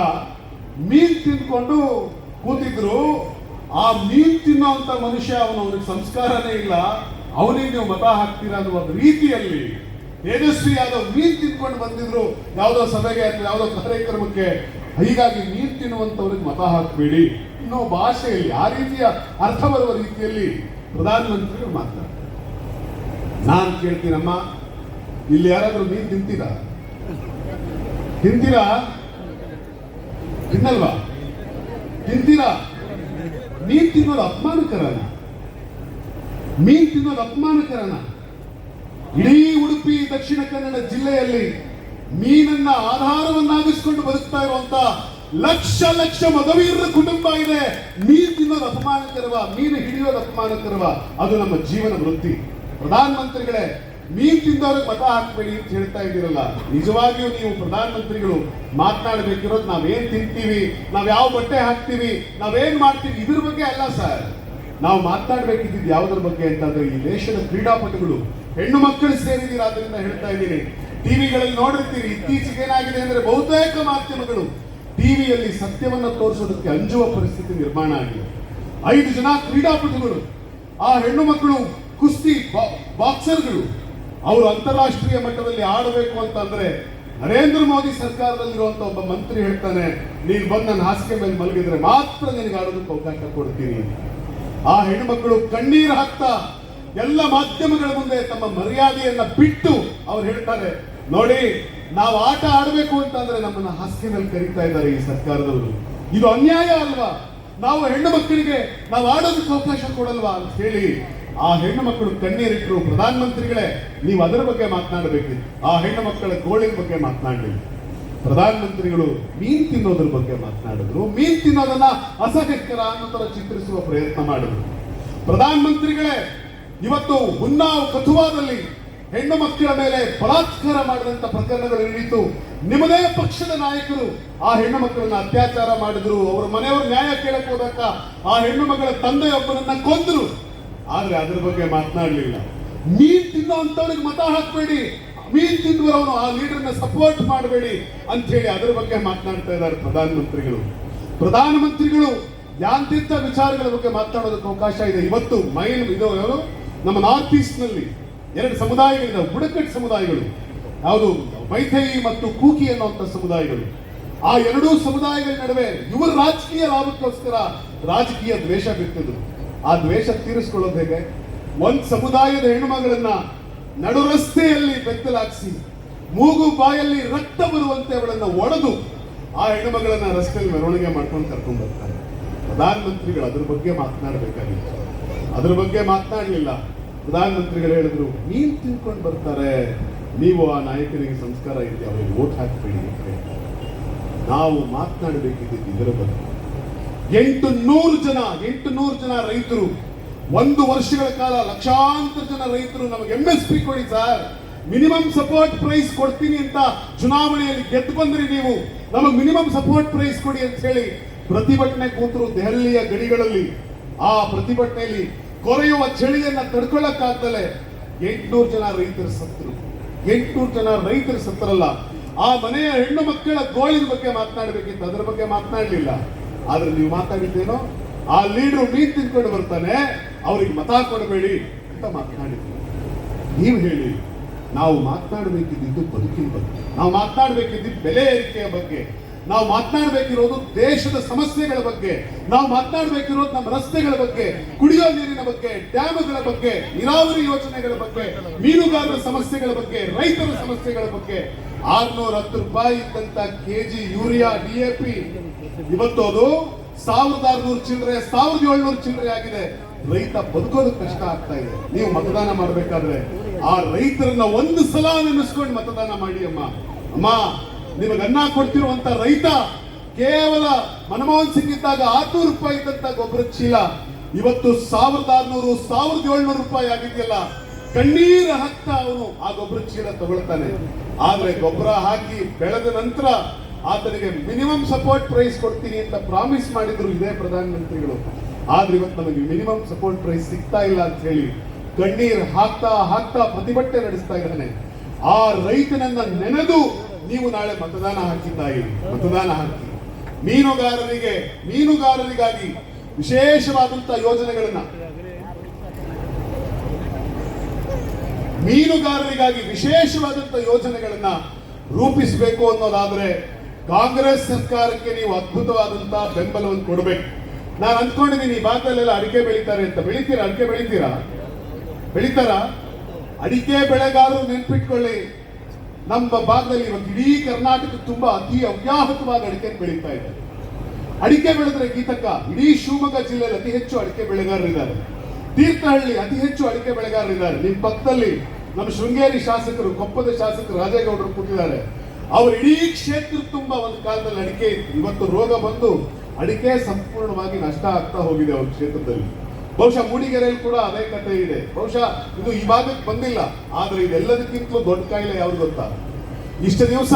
ಮೀನ್ ತಿನ್ಕೊಂಡು ಕೂತಿದ್ರು, ಆ ಮೀನ್ ತಿನ್ನೋಂತ ಮನುಷ್ಯ ಅವನು ಅವನಿಗೆ ಸಂಸ್ಕಾರನೇ ಇಲ್ಲ, ಅವನಿಗೆ ನೀವು ಮತ ಹಾಕ್ತೀರಾ ಅನ್ನುವ ರೀತಿಯಲ್ಲಿ ತೇಜಸ್ವಿ ಯಾದವ್ ಮೀನ್ ತಿನ್ಕೊಂಡು ಬಂದಿದ್ರು, ಯಾವುದೋ ಸಭೆಗೆ ಅಥವಾ ಯಾವುದೋ ಕಾರ್ಯಕ್ರಮಕ್ಕೆ, ಹೀಗಾಗಿ ಮೀನ್ ತಿನ್ನುವಂಥವ್ರಿಗೆ ಮತ ಹಾಕಬೇಡಿ ಇನ್ನೋ ಭಾಷೆಯಲ್ಲಿ, ಆ ರೀತಿಯ ಅರ್ಥ ಬರುವ ರೀತಿಯಲ್ಲಿ ಪ್ರಧಾನಮಂತ್ರಿಗಳು ಮಾತನಾಡ್ತಾರೆ ನಾನು ಕೇಳ್ತೀನಮ್ಮ ಇಲ್ಲಿ ಯಾರಾದ್ರೂ ಮೀನ್ ತಿಂತೀರಾ? ತಿಂತೀರಾ? ತಿನ್ನಲ್ವಾ? ತಿಂತೀರಾ? ಮೀನ್ ತಿನ್ನೋದು ಅಪಮಾನಕರನ? ಮೀನ್ ತಿನ್ನೋದು ಅಪಮಾನಕರನ? ಇಡೀ ಉಡುಪಿ, ದಕ್ಷಿಣ ಕನ್ನಡ ಜಿಲ್ಲೆಯಲ್ಲಿ ಮೀನನ್ನ ಆಧಾರವನ್ನಾಗಿಸ್ಕೊಂಡು ಬದುಕ್ತಾ ಇರುವಂತ ಲಕ್ಷ ಲಕ್ಷ ಮದವೀರರ ಕುಟುಂಬ ಇದೆ. ಮೀನು ತಿನ್ನೋದು ಅಪಮಾನಕರವ, ಮೀನು ಹಿಡಿಯೋದು ಅಪಮಾನಕರವ. ಅದು ನಮ್ಮ ಜೀವನ ವೃತ್ತಿ. ಪ್ರಧಾನ ಮಂತ್ರಿಗಳೇ ಮೀನ್ ತಿಂದವ್ರಿಗೆ ಮತ ಹಾಕ್ಬೇಡಿ ಅಂತ ಹೇಳ್ತಾ ಇದ್ದೀರಲ್ಲ. ನಿಜವಾಗಿಯೂ ನೀವು ಪ್ರಧಾನಮಂತ್ರಿಗಳು ಮಾತನಾಡಬೇಕಿರೋದು ನಾವೇನ್ ತಿಂತೀವಿ? ನಾವ್ ಯಾವ ಬಟ್ಟೆ ಹಾಕ್ತೀವಿ? ನಾವೇನ್ ಮಾಡ್ತೀವಿ? ಇದ್ರ ಬಗ್ಗೆ ಅಲ್ಲ ಸರ್. ನಾವು ಮಾತನಾಡಬೇಕಿದ್ದು ಯಾವುದ್ರ ಬಗ್ಗೆ ಅಂತಂದ್ರೆ ಈ ದೇಶದ ಕ್ರೀಡಾಪಟುಗಳು. ಹೆಣ್ಣು ಮಕ್ಕಳು ಸೇರಿದೀರ ಅದರಿಂದ ಹೇಳ್ತಾ ಇದ್ದೀನಿ. ಟಿವಿಗಳಲ್ಲಿ ನೋಡಿರ್ತೀರಿ. ಇತ್ತೀಚೆಗೆ ಏನಾಗಿದೆ ಅಂದ್ರೆ ಬಹುತೇಕ ಮಾಧ್ಯಮಗಳು ಟಿವಿಯಲ್ಲಿ ಸತ್ಯವನ್ನ ತೋರಿಸೋದಕ್ಕೆ ಅಂಜುವ ಪರಿಸ್ಥಿತಿ ನಿರ್ಮಾಣ ಆಗಿದೆ. ಐದು ಜನ ಕ್ರೀಡಾಪಟುಗಳು, ಆ ಹೆಣ್ಣು ಮಕ್ಕಳು, ಕುಸ್ತಿ ಬಾಕ್ಸರ್ಗಳು ಅವರು ಅಂತಾರಾಷ್ಟ್ರೀಯ ಮಟ್ಟದಲ್ಲಿ ಆಡಬೇಕು ಅಂತಂದ್ರೆ ನರೇಂದ್ರ ಮೋದಿ ಸರ್ಕಾರದಲ್ಲಿರುವಂತ ಒಬ್ಬ ಮಂತ್ರಿ ಹೇಳ್ತಾನೆ, ನೀನು ಬಂದು ನನ್ನ ಹಾಸಿಗೆ ಮೇಲೆ ಮಲಗಿದ್ರೆ ಮಾತ್ರ ನಿನಗೆ ಆಡೋದಕ್ಕೆ ಅವಕಾಶ ಕೊಡ್ತೀನಿ. ಆ ಹೆಣ್ಮಕ್ಳು ಕಣ್ಣೀರು ಹಾಕ್ತಾ ಎಲ್ಲ ಮಾಧ್ಯಮಗಳ ಮುಂದೆ ತಮ್ಮ ಮರ್ಯಾದೆಯನ್ನ ಬಿಟ್ಟು ಅವ್ರು ಹೇಳ್ತಾರೆ, ನೋಡಿ, ನಾವು ಆಟ ಆಡಬೇಕು ಅಂತಂದ್ರೆ ನಮ್ಮನ್ನ ಹಾಸಿಗೆ ಮೇಲೆ ಕರೀತಾ ಇದ್ದಾರೆ ಈ ಸರ್ಕಾರದವರು. ಇದು ಅನ್ಯಾಯ ಅಲ್ವಾ? ನಾವು ಹೆಣ್ಣು ಮಕ್ಕಳಿಗೆ ನಾವು ಆಡೋದಕ್ಕೆ ಅವಕಾಶ ಕೊಡಲ್ವಾ? ಅಂತ ಹೇಳಿ ಆ ಹೆಣ್ಣು ಮಕ್ಕಳು ಕಣ್ಣೀರಿಟ್ಟರು ಪ್ರಧಾನ ಮಂತ್ರಿಗಳೇ ನೀವು ಅದರ ಬಗ್ಗೆ ಮಾತನಾಡಬೇಕಿತ್ತು ಆ ಹೆಣ್ಣು ಮಕ್ಕಳ ಗೋಳಿನ ಬಗ್ಗೆ ಮಾತನಾಡಲಿ ಪ್ರಧಾನ ಮಂತ್ರಿಗಳು ಮೀನ್ ತಿನ್ನೋದ್ರ ಬಗ್ಗೆ ಮಾತನಾಡಿದ್ರು. ಮೀನ್ ತಿನ್ನೋದನ್ನ ಅಸಹ್ಯಕರ ಅನ್ನೋ ತರ ಚಿತ್ರಿಸುವ ಪ್ರಯತ್ನ ಮಾಡಿದ್ರು. ಪ್ರಧಾನ ಮಂತ್ರಿಗಳೇ ಇವತ್ತು ಉನ್ನಾವ್ ಕಥುವಾದಲ್ಲಿ ಹೆಣ್ಣು ಮಕ್ಕಳ ಮೇಲೆ ಬಲಾತ್ಕಾರ ಮಾಡಿದಂತ ಪ್ರಕರಣಗಳು ನಡೀತು ನಿಮ್ಮದೇ ಪಕ್ಷದ ನಾಯಕರು ಆ ಹೆಣ್ಣು ಮಕ್ಕಳನ್ನ ಅತ್ಯಾಚಾರ ಮಾಡಿದ್ರು. ಅವರ ಮನೆಯವರು ನ್ಯಾಯ ಕೇಳಕ್ ಹೋದಾಗ ಆ ಹೆಣ್ಣು ಮಗಳ ತಂದೆಯೊಬ್ಬನನ್ನ ಕೊಂದ್ರು. ಆದ್ರೆ ಅದ್ರ ಬಗ್ಗೆ ಮಾತನಾಡಲಿಲ್ಲ. ಮೀನ್ ತಿನ್ನೋ ಅಂತವ್ರಿಗೆ ಮತ ಹಾಕ್ಬೇಡಿ. ಮೀನ್ ತಿಂದವರವನು ಆ ಲೀಡರ್ನ ಸಪೋರ್ಟ್ ಮಾಡಬೇಡಿ ಅಂತ ಹೇಳಿ ಅದರ ಬಗ್ಗೆ ಮಾತನಾಡ್ತಾ ಇದ್ದಾರೆ ಪ್ರಧಾನಮಂತ್ರಿಗಳು. ಪ್ರಧಾನಮಂತ್ರಿಗಳು ಯಾಂತ್ರಿಕ ವಿಚಾರಗಳ ಬಗ್ಗೆ ಮಾತನಾಡೋದಕ್ಕೆ ಅವಕಾಶ ಇದೆ. ಇವತ್ತು ಮೈನ್ ಇದು ನಮ್ಮ ನಾರ್ತ್ ಈಸ್ಟ್ನಲ್ಲಿ ಎರಡು ಸಮುದಾಯಗಳಿದಾವೆ ಬುಡಕಟ್ಟು ಸಮುದಾಯಗಳು. ಯಾವುದು ಮೈಥೈ ಮತ್ತು ಕೂಕಿ ಅನ್ನುವಂಥ ಸಮುದಾಯಗಳು. ಆ ಎರಡೂ ಸಮುದಾಯಗಳ ನಡುವೆ ಇವರು ರಾಜಕೀಯ ಲಾಭಕ್ಕೋಸ್ಕರ ರಾಜಕೀಯ ದ್ವೇಷ ಬಿತ್ತಿದ್ರು. ಆ ದ್ವೇಷ ತೀರಿಸ್ಕೊಳ್ಳೋದು ಹೇಗೆ? ಒಂದ್ ಸಮುದಾಯದ ಹೆಣ್ಣುಮಗಳನ್ನ ನಡು ರಸ್ತೆಯಲ್ಲಿ ಬೆತ್ತಲಾಗಿಸಿ, ಮೂಗು ಬಾಯಲ್ಲಿ ರಕ್ತ ಬರುವಂತೆ ಅವಳನ್ನ ಒಡೆದು ಆ ಹೆಣ್ಣುಮಗಳನ್ನ ರಸ್ತೆಯಲ್ಲಿ ಮೆರವಣಿಗೆ ಮಾಡ್ಕೊಂಡು ಕರ್ಕೊಂಡು ಬರ್ತಾರೆ ಪ್ರಧಾನಮಂತ್ರಿಗಳು ಅದ್ರ ಬಗ್ಗೆ ಮಾತನಾಡಬೇಕಾಗಿತ್ತು. ಅದ್ರ ಬಗ್ಗೆ ಮಾತನಾಡಲಿಲ್ಲ. ಪ್ರಧಾನಮಂತ್ರಿಗಳು ಹೇಳಿದ್ರು, ನೀನ್ ತಿಳ್ಕೊಂಡು ಬರ್ತಾರೆ. ನೀವು ಆ ನಾಯಕನಿಗೆ ಸಂಸ್ಕಾರ ಇದೆ ಅವರಿಗೆ ಓಟ್ ಹಾಕಬೇಡಿ. ನಾವು ಮಾತನಾಡಬೇಕಿದ್ದು ಇದರ ಬಗ್ಗೆ. ಎಂಟು ನೂರು ಜನ ಎಂಟು ನೂರು ಜನ ರೈತರು, ಒಂದು ವರ್ಷಗಳ ಕಾಲ ಲಕ್ಷಾಂತರ ಜನ ರೈತರು ನಮಗೆ ಎಂ ಎಸ್ ಪಿ ಕೊಡಿ ಸರ್. ಮಿನಿಮಮ್ ಸಪೋರ್ಟ್ ಪ್ರೈಸ್ ಕೊಡ್ತೀನಿ ಅಂತ ಚುನಾವಣೆಯಲ್ಲಿ ಗೆದ್ದು ಬಂದ್ರಿ ನೀವು. ನಮಗೆ ಮಿನಿಮಮ್ ಸಪೋರ್ಟ್ ಪ್ರೈಸ್ ಕೊಡಿ ಅಂತ ಹೇಳಿ ಪ್ರತಿಭಟನೆ ಕೂತರು ದೆಹಲಿಯ ಗಡಿಗಳಲ್ಲಿ. ಆ ಪ್ರತಿಭಟನೆಯಲ್ಲಿ ಕೊರೆಯುವ ಚಳಿಯನ್ನ ತಡ್ಕೊಳ್ಳಕ್ಕಾಗ್ದಲೆ ಎಂಟುನೂರು ಜನ ರೈತರು ಸತ್ತರು. ಎಂಟುನೂರು ಜನ ರೈತರು ಸತ್ತರಲ್ಲ. ಆ ಮನೆಯ ಹೆಣ್ಣು ಮಕ್ಕಳ ಗೋಳಿನ ಬಗ್ಗೆ ಮಾತನಾಡಬೇಕಿತ್ತು. ಅದರ ಬಗ್ಗೆ ಮಾತನಾಡಲಿಲ್ಲ. ಆದ್ರೆ ನೀವು ಮಾತಾಡಿದ್ದೇನೋ? ಆ ಲೀಡರ್ ಮೀನ್ ತಿನ್ಕೊಂಡು ಬರ್ತಾನೆ, ಅವ್ರಿಗೆ ಮತ ಕೊಡಬೇಡಿ ಅಂತ ಮಾತನಾಡಿದ್ರು. ನೀವು ಹೇಳಿ, ನಾವು ಮಾತನಾಡಬೇಕಿದ್ದು ಬದುಕಿನ ಬಗ್ಗೆ. ನಾವು ಮಾತನಾಡಬೇಕಿದ್ದು ಬೆಲೆ ಏರಿಕೆಯ ಬಗ್ಗೆ. ನಾವು ಮಾತನಾಡಬೇಕಿರೋದು ದೇಶದ ಸಮಸ್ಯೆಗಳ ಬಗ್ಗೆ. ನಾವು ಮಾತನಾಡಬೇಕಿರೋದು ನಮ್ಮ ರಸ್ತೆಗಳ ಬಗ್ಗೆ, ಕುಡಿಯೋ ನೀರಿನ ಬಗ್ಗೆ, ಡ್ಯಾಮ್ಗಳ ಬಗ್ಗೆ, ನೀರಾವರಿ ಯೋಜನೆಗಳ ಬಗ್ಗೆ, ಮೀನುಗಾರರ ಸಮಸ್ಯೆಗಳ ಬಗ್ಗೆ, ರೈತರ ಸಮಸ್ಯೆಗಳ ಬಗ್ಗೆ. ಆರ್ನೂರ ಹತ್ತು ರೂಪಾಯಿ ಇದ್ದಂತ ಕೆಜಿ ಯೂರಿಯಾ ಡಿಎಪಿ ಇವತ್ತು ಅದು ಸಾವಿರದ ಆರ್ನೂರು ಚಿಲ್ಲರೆ, ಸಾವಿರದ ಏಳ್ನೂರು ಚಿಲ್ಲರೆ ಆಗಿದೆ. ರೈತ ಬದುಕೋದು ಕಷ್ಟ ಆಗ್ತಾ ಇದೆ. ನೀವು ಮತದಾನ ಮಾಡಬೇಕಾದ್ರೆ ಆ ರೈತರನ್ನ ಒಂದು ಸಲ ನೆನೆಸ್ಕೊಂಡು ಮತದಾನ ಮಾಡಿ ಅಮ್ಮ. ಅಮ್ಮ, ನಿಮಗೆ ಅನ್ನ ಕೊಡ್ತಿರುವಂತ ರೈತ ಕೇವಲ ಮನಮೋಹನ್ ಸಿಂಗ್ ಇದ್ದಾಗ ಆರ್ನೂರು ರೂಪಾಯಿ ಇದ್ದಂತ ಗೊಬ್ಬರ ಚೀಲ. ಇವತ್ತು ಸಾವಿರದ ಆರ್ನೂರು, ಸಾವಿರದ ಏಳ್ನೂರು ರೂಪಾಯಿ ಆಗಿದೆಯಲ್ಲ. ಕಣ್ಣೀರ ಹಾಕ್ತಾ ಅವನು ಆ ಗೊಬ್ಬರ ಚೀಲ ತಗೊಳ್ತಾನೆ. ಆದ್ರೆ ಗೊಬ್ಬರ ಹಾಕಿ ಬೆಳೆದ ನಂತರ ಆತನಿಗೆ ಮಿನಿಮಮ್ ಸಪೋರ್ಟ್ ಪ್ರೈಸ್ ಕೊಡ್ತೀನಿ ಅಂತ ಪ್ರಾಮಿಸ್ ಮಾಡಿದ್ರು ಇದೇ ಪ್ರಧಾನಮಂತ್ರಿಗಳು. ಆದ್ರೆ ಇವತ್ತು ನಮಗೆ ಮಿನಿಮಮ್ ಸಪೋರ್ಟ್ ಪ್ರೈಸ್ ಸಿಗ್ತಾ ಇಲ್ಲ ಅಂತ ಹೇಳಿ ಕಣ್ಣೀರ್ ಹಾಕ್ತಾ ಹಾಕ್ತಾ ಪ್ರತಿಭಟನೆ ನಡೆಸ್ತಾ ಇದ್ದಾನೆ. ಆ ರೈತನನ್ನ ನೆನೆದು ನೀವು ನಾಳೆ ಮತದಾನ ಹಾಕಿದ್ದಾಗಿ ಮತದಾನ ಹಾಕಿ. ಮೀನುಗಾರರಿಗೆ, ಮೀನುಗಾರರಿಗಾಗಿ ವಿಶೇಷವಾದಂತ ಯೋಜನೆಗಳನ್ನ. ಮೀನುಗಾರರಿಗಾಗಿ ವಿಶೇಷವಾದಂತ ಯೋಜನೆಗಳನ್ನ ರೂಪಿಸಬೇಕು ಅನ್ನೋದಾದ್ರೆ ಕಾಂಗ್ರೆಸ್ ಸರ್ಕಾರಕ್ಕೆ ನೀವು ಅದ್ಭುತವಾದಂತ ಬೆಂಬಲವನ್ನು ಕೊಡಬೇಕು. ನಾನು ಅಂದ್ಕೊಂಡಿದ್ದೀನಿ ಈ ಭಾಗದಲ್ಲೆಲ್ಲ ಅಡಿಕೆ ಬೆಳಿತಾರೆ ಅಂತ. ಬೆಳಿತೀರಾ? ಅಡಿಕೆ ಬೆಳಿತೀರಾ? ಬೆಳಿತಾರಾ? ಅಡಿಕೆ ಬೆಳೆಗಾರರು ನೆನ್ಪಿಟ್ಕೊಳ್ಳಿ. ನಮ್ಮ ಭಾಗದಲ್ಲಿ ಇವತ್ತು ಇಡೀ ಕರ್ನಾಟಕ ತುಂಬಾ ಅತಿ ಅವ್ಯಾಹತವಾಗಿ ಅಡಿಕೆ ಬೆಳೀತಾ ಇದೆ. ಅಡಿಕೆ ಬೆಳೆದ್ರೆ ಗೀತಕ್ಕ ಇಡೀ ಶಿವಮೊಗ್ಗ ಜಿಲ್ಲೆಯಲ್ಲಿ ಅತಿ ಹೆಚ್ಚು ಅಡಿಕೆ ಬೆಳೆಗಾರರಿದ್ದಾರೆ ತೀರ್ಥಹಳ್ಳಿ ಅತಿ ಹೆಚ್ಚು ಅಡಿಕೆ ಬೆಳೆಗಾರರಿದ್ದಾರೆ ನಿಮ್ಮ ಪಕ್ಕದಲ್ಲಿ ನಮ್ಮ ಶೃಂಗೇರಿ ಶಾಸಕರು, ಕೊಪ್ಪದ ಶಾಸಕರು ರಾಜೇಗೌಡರು ಕೂತಿದ್ದಾರೆ. ಅವ್ರ ಇಡೀ ಕ್ಷೇತ್ರ ತುಂಬಾ ಒಂದು ಕಾಲದಲ್ಲಿ ಅಡಿಕೆ ಇತ್ತು. ಇವತ್ತು ರೋಗ ಬಂದು ಅಡಿಕೆ ಸಂಪೂರ್ಣವಾಗಿ ನಷ್ಟ ಆಗ್ತಾ ಹೋಗಿದೆ ಅವ್ರ ಕ್ಷೇತ್ರದಲ್ಲಿ. ಬಹುಶಃ ಮೂಡಿಗೆರೆಯಲ್ಲಿ ಕೂಡ ಅದೇ ಕಥೆ ಇದೆ. ಬಹುಶಃ ಇದು ಈ ಭಾಗಕ್ಕೆ ಬಂದಿಲ್ಲ, ಆದ್ರೆ ಇದೆಲ್ಲದಕ್ಕಿಂತಲೂ ದೊಡ್ಡ ಕಾಯಿಲೆ ಯಾವ್ದು ಗೊತ್ತಾ? ಇಷ್ಟು ದಿವಸ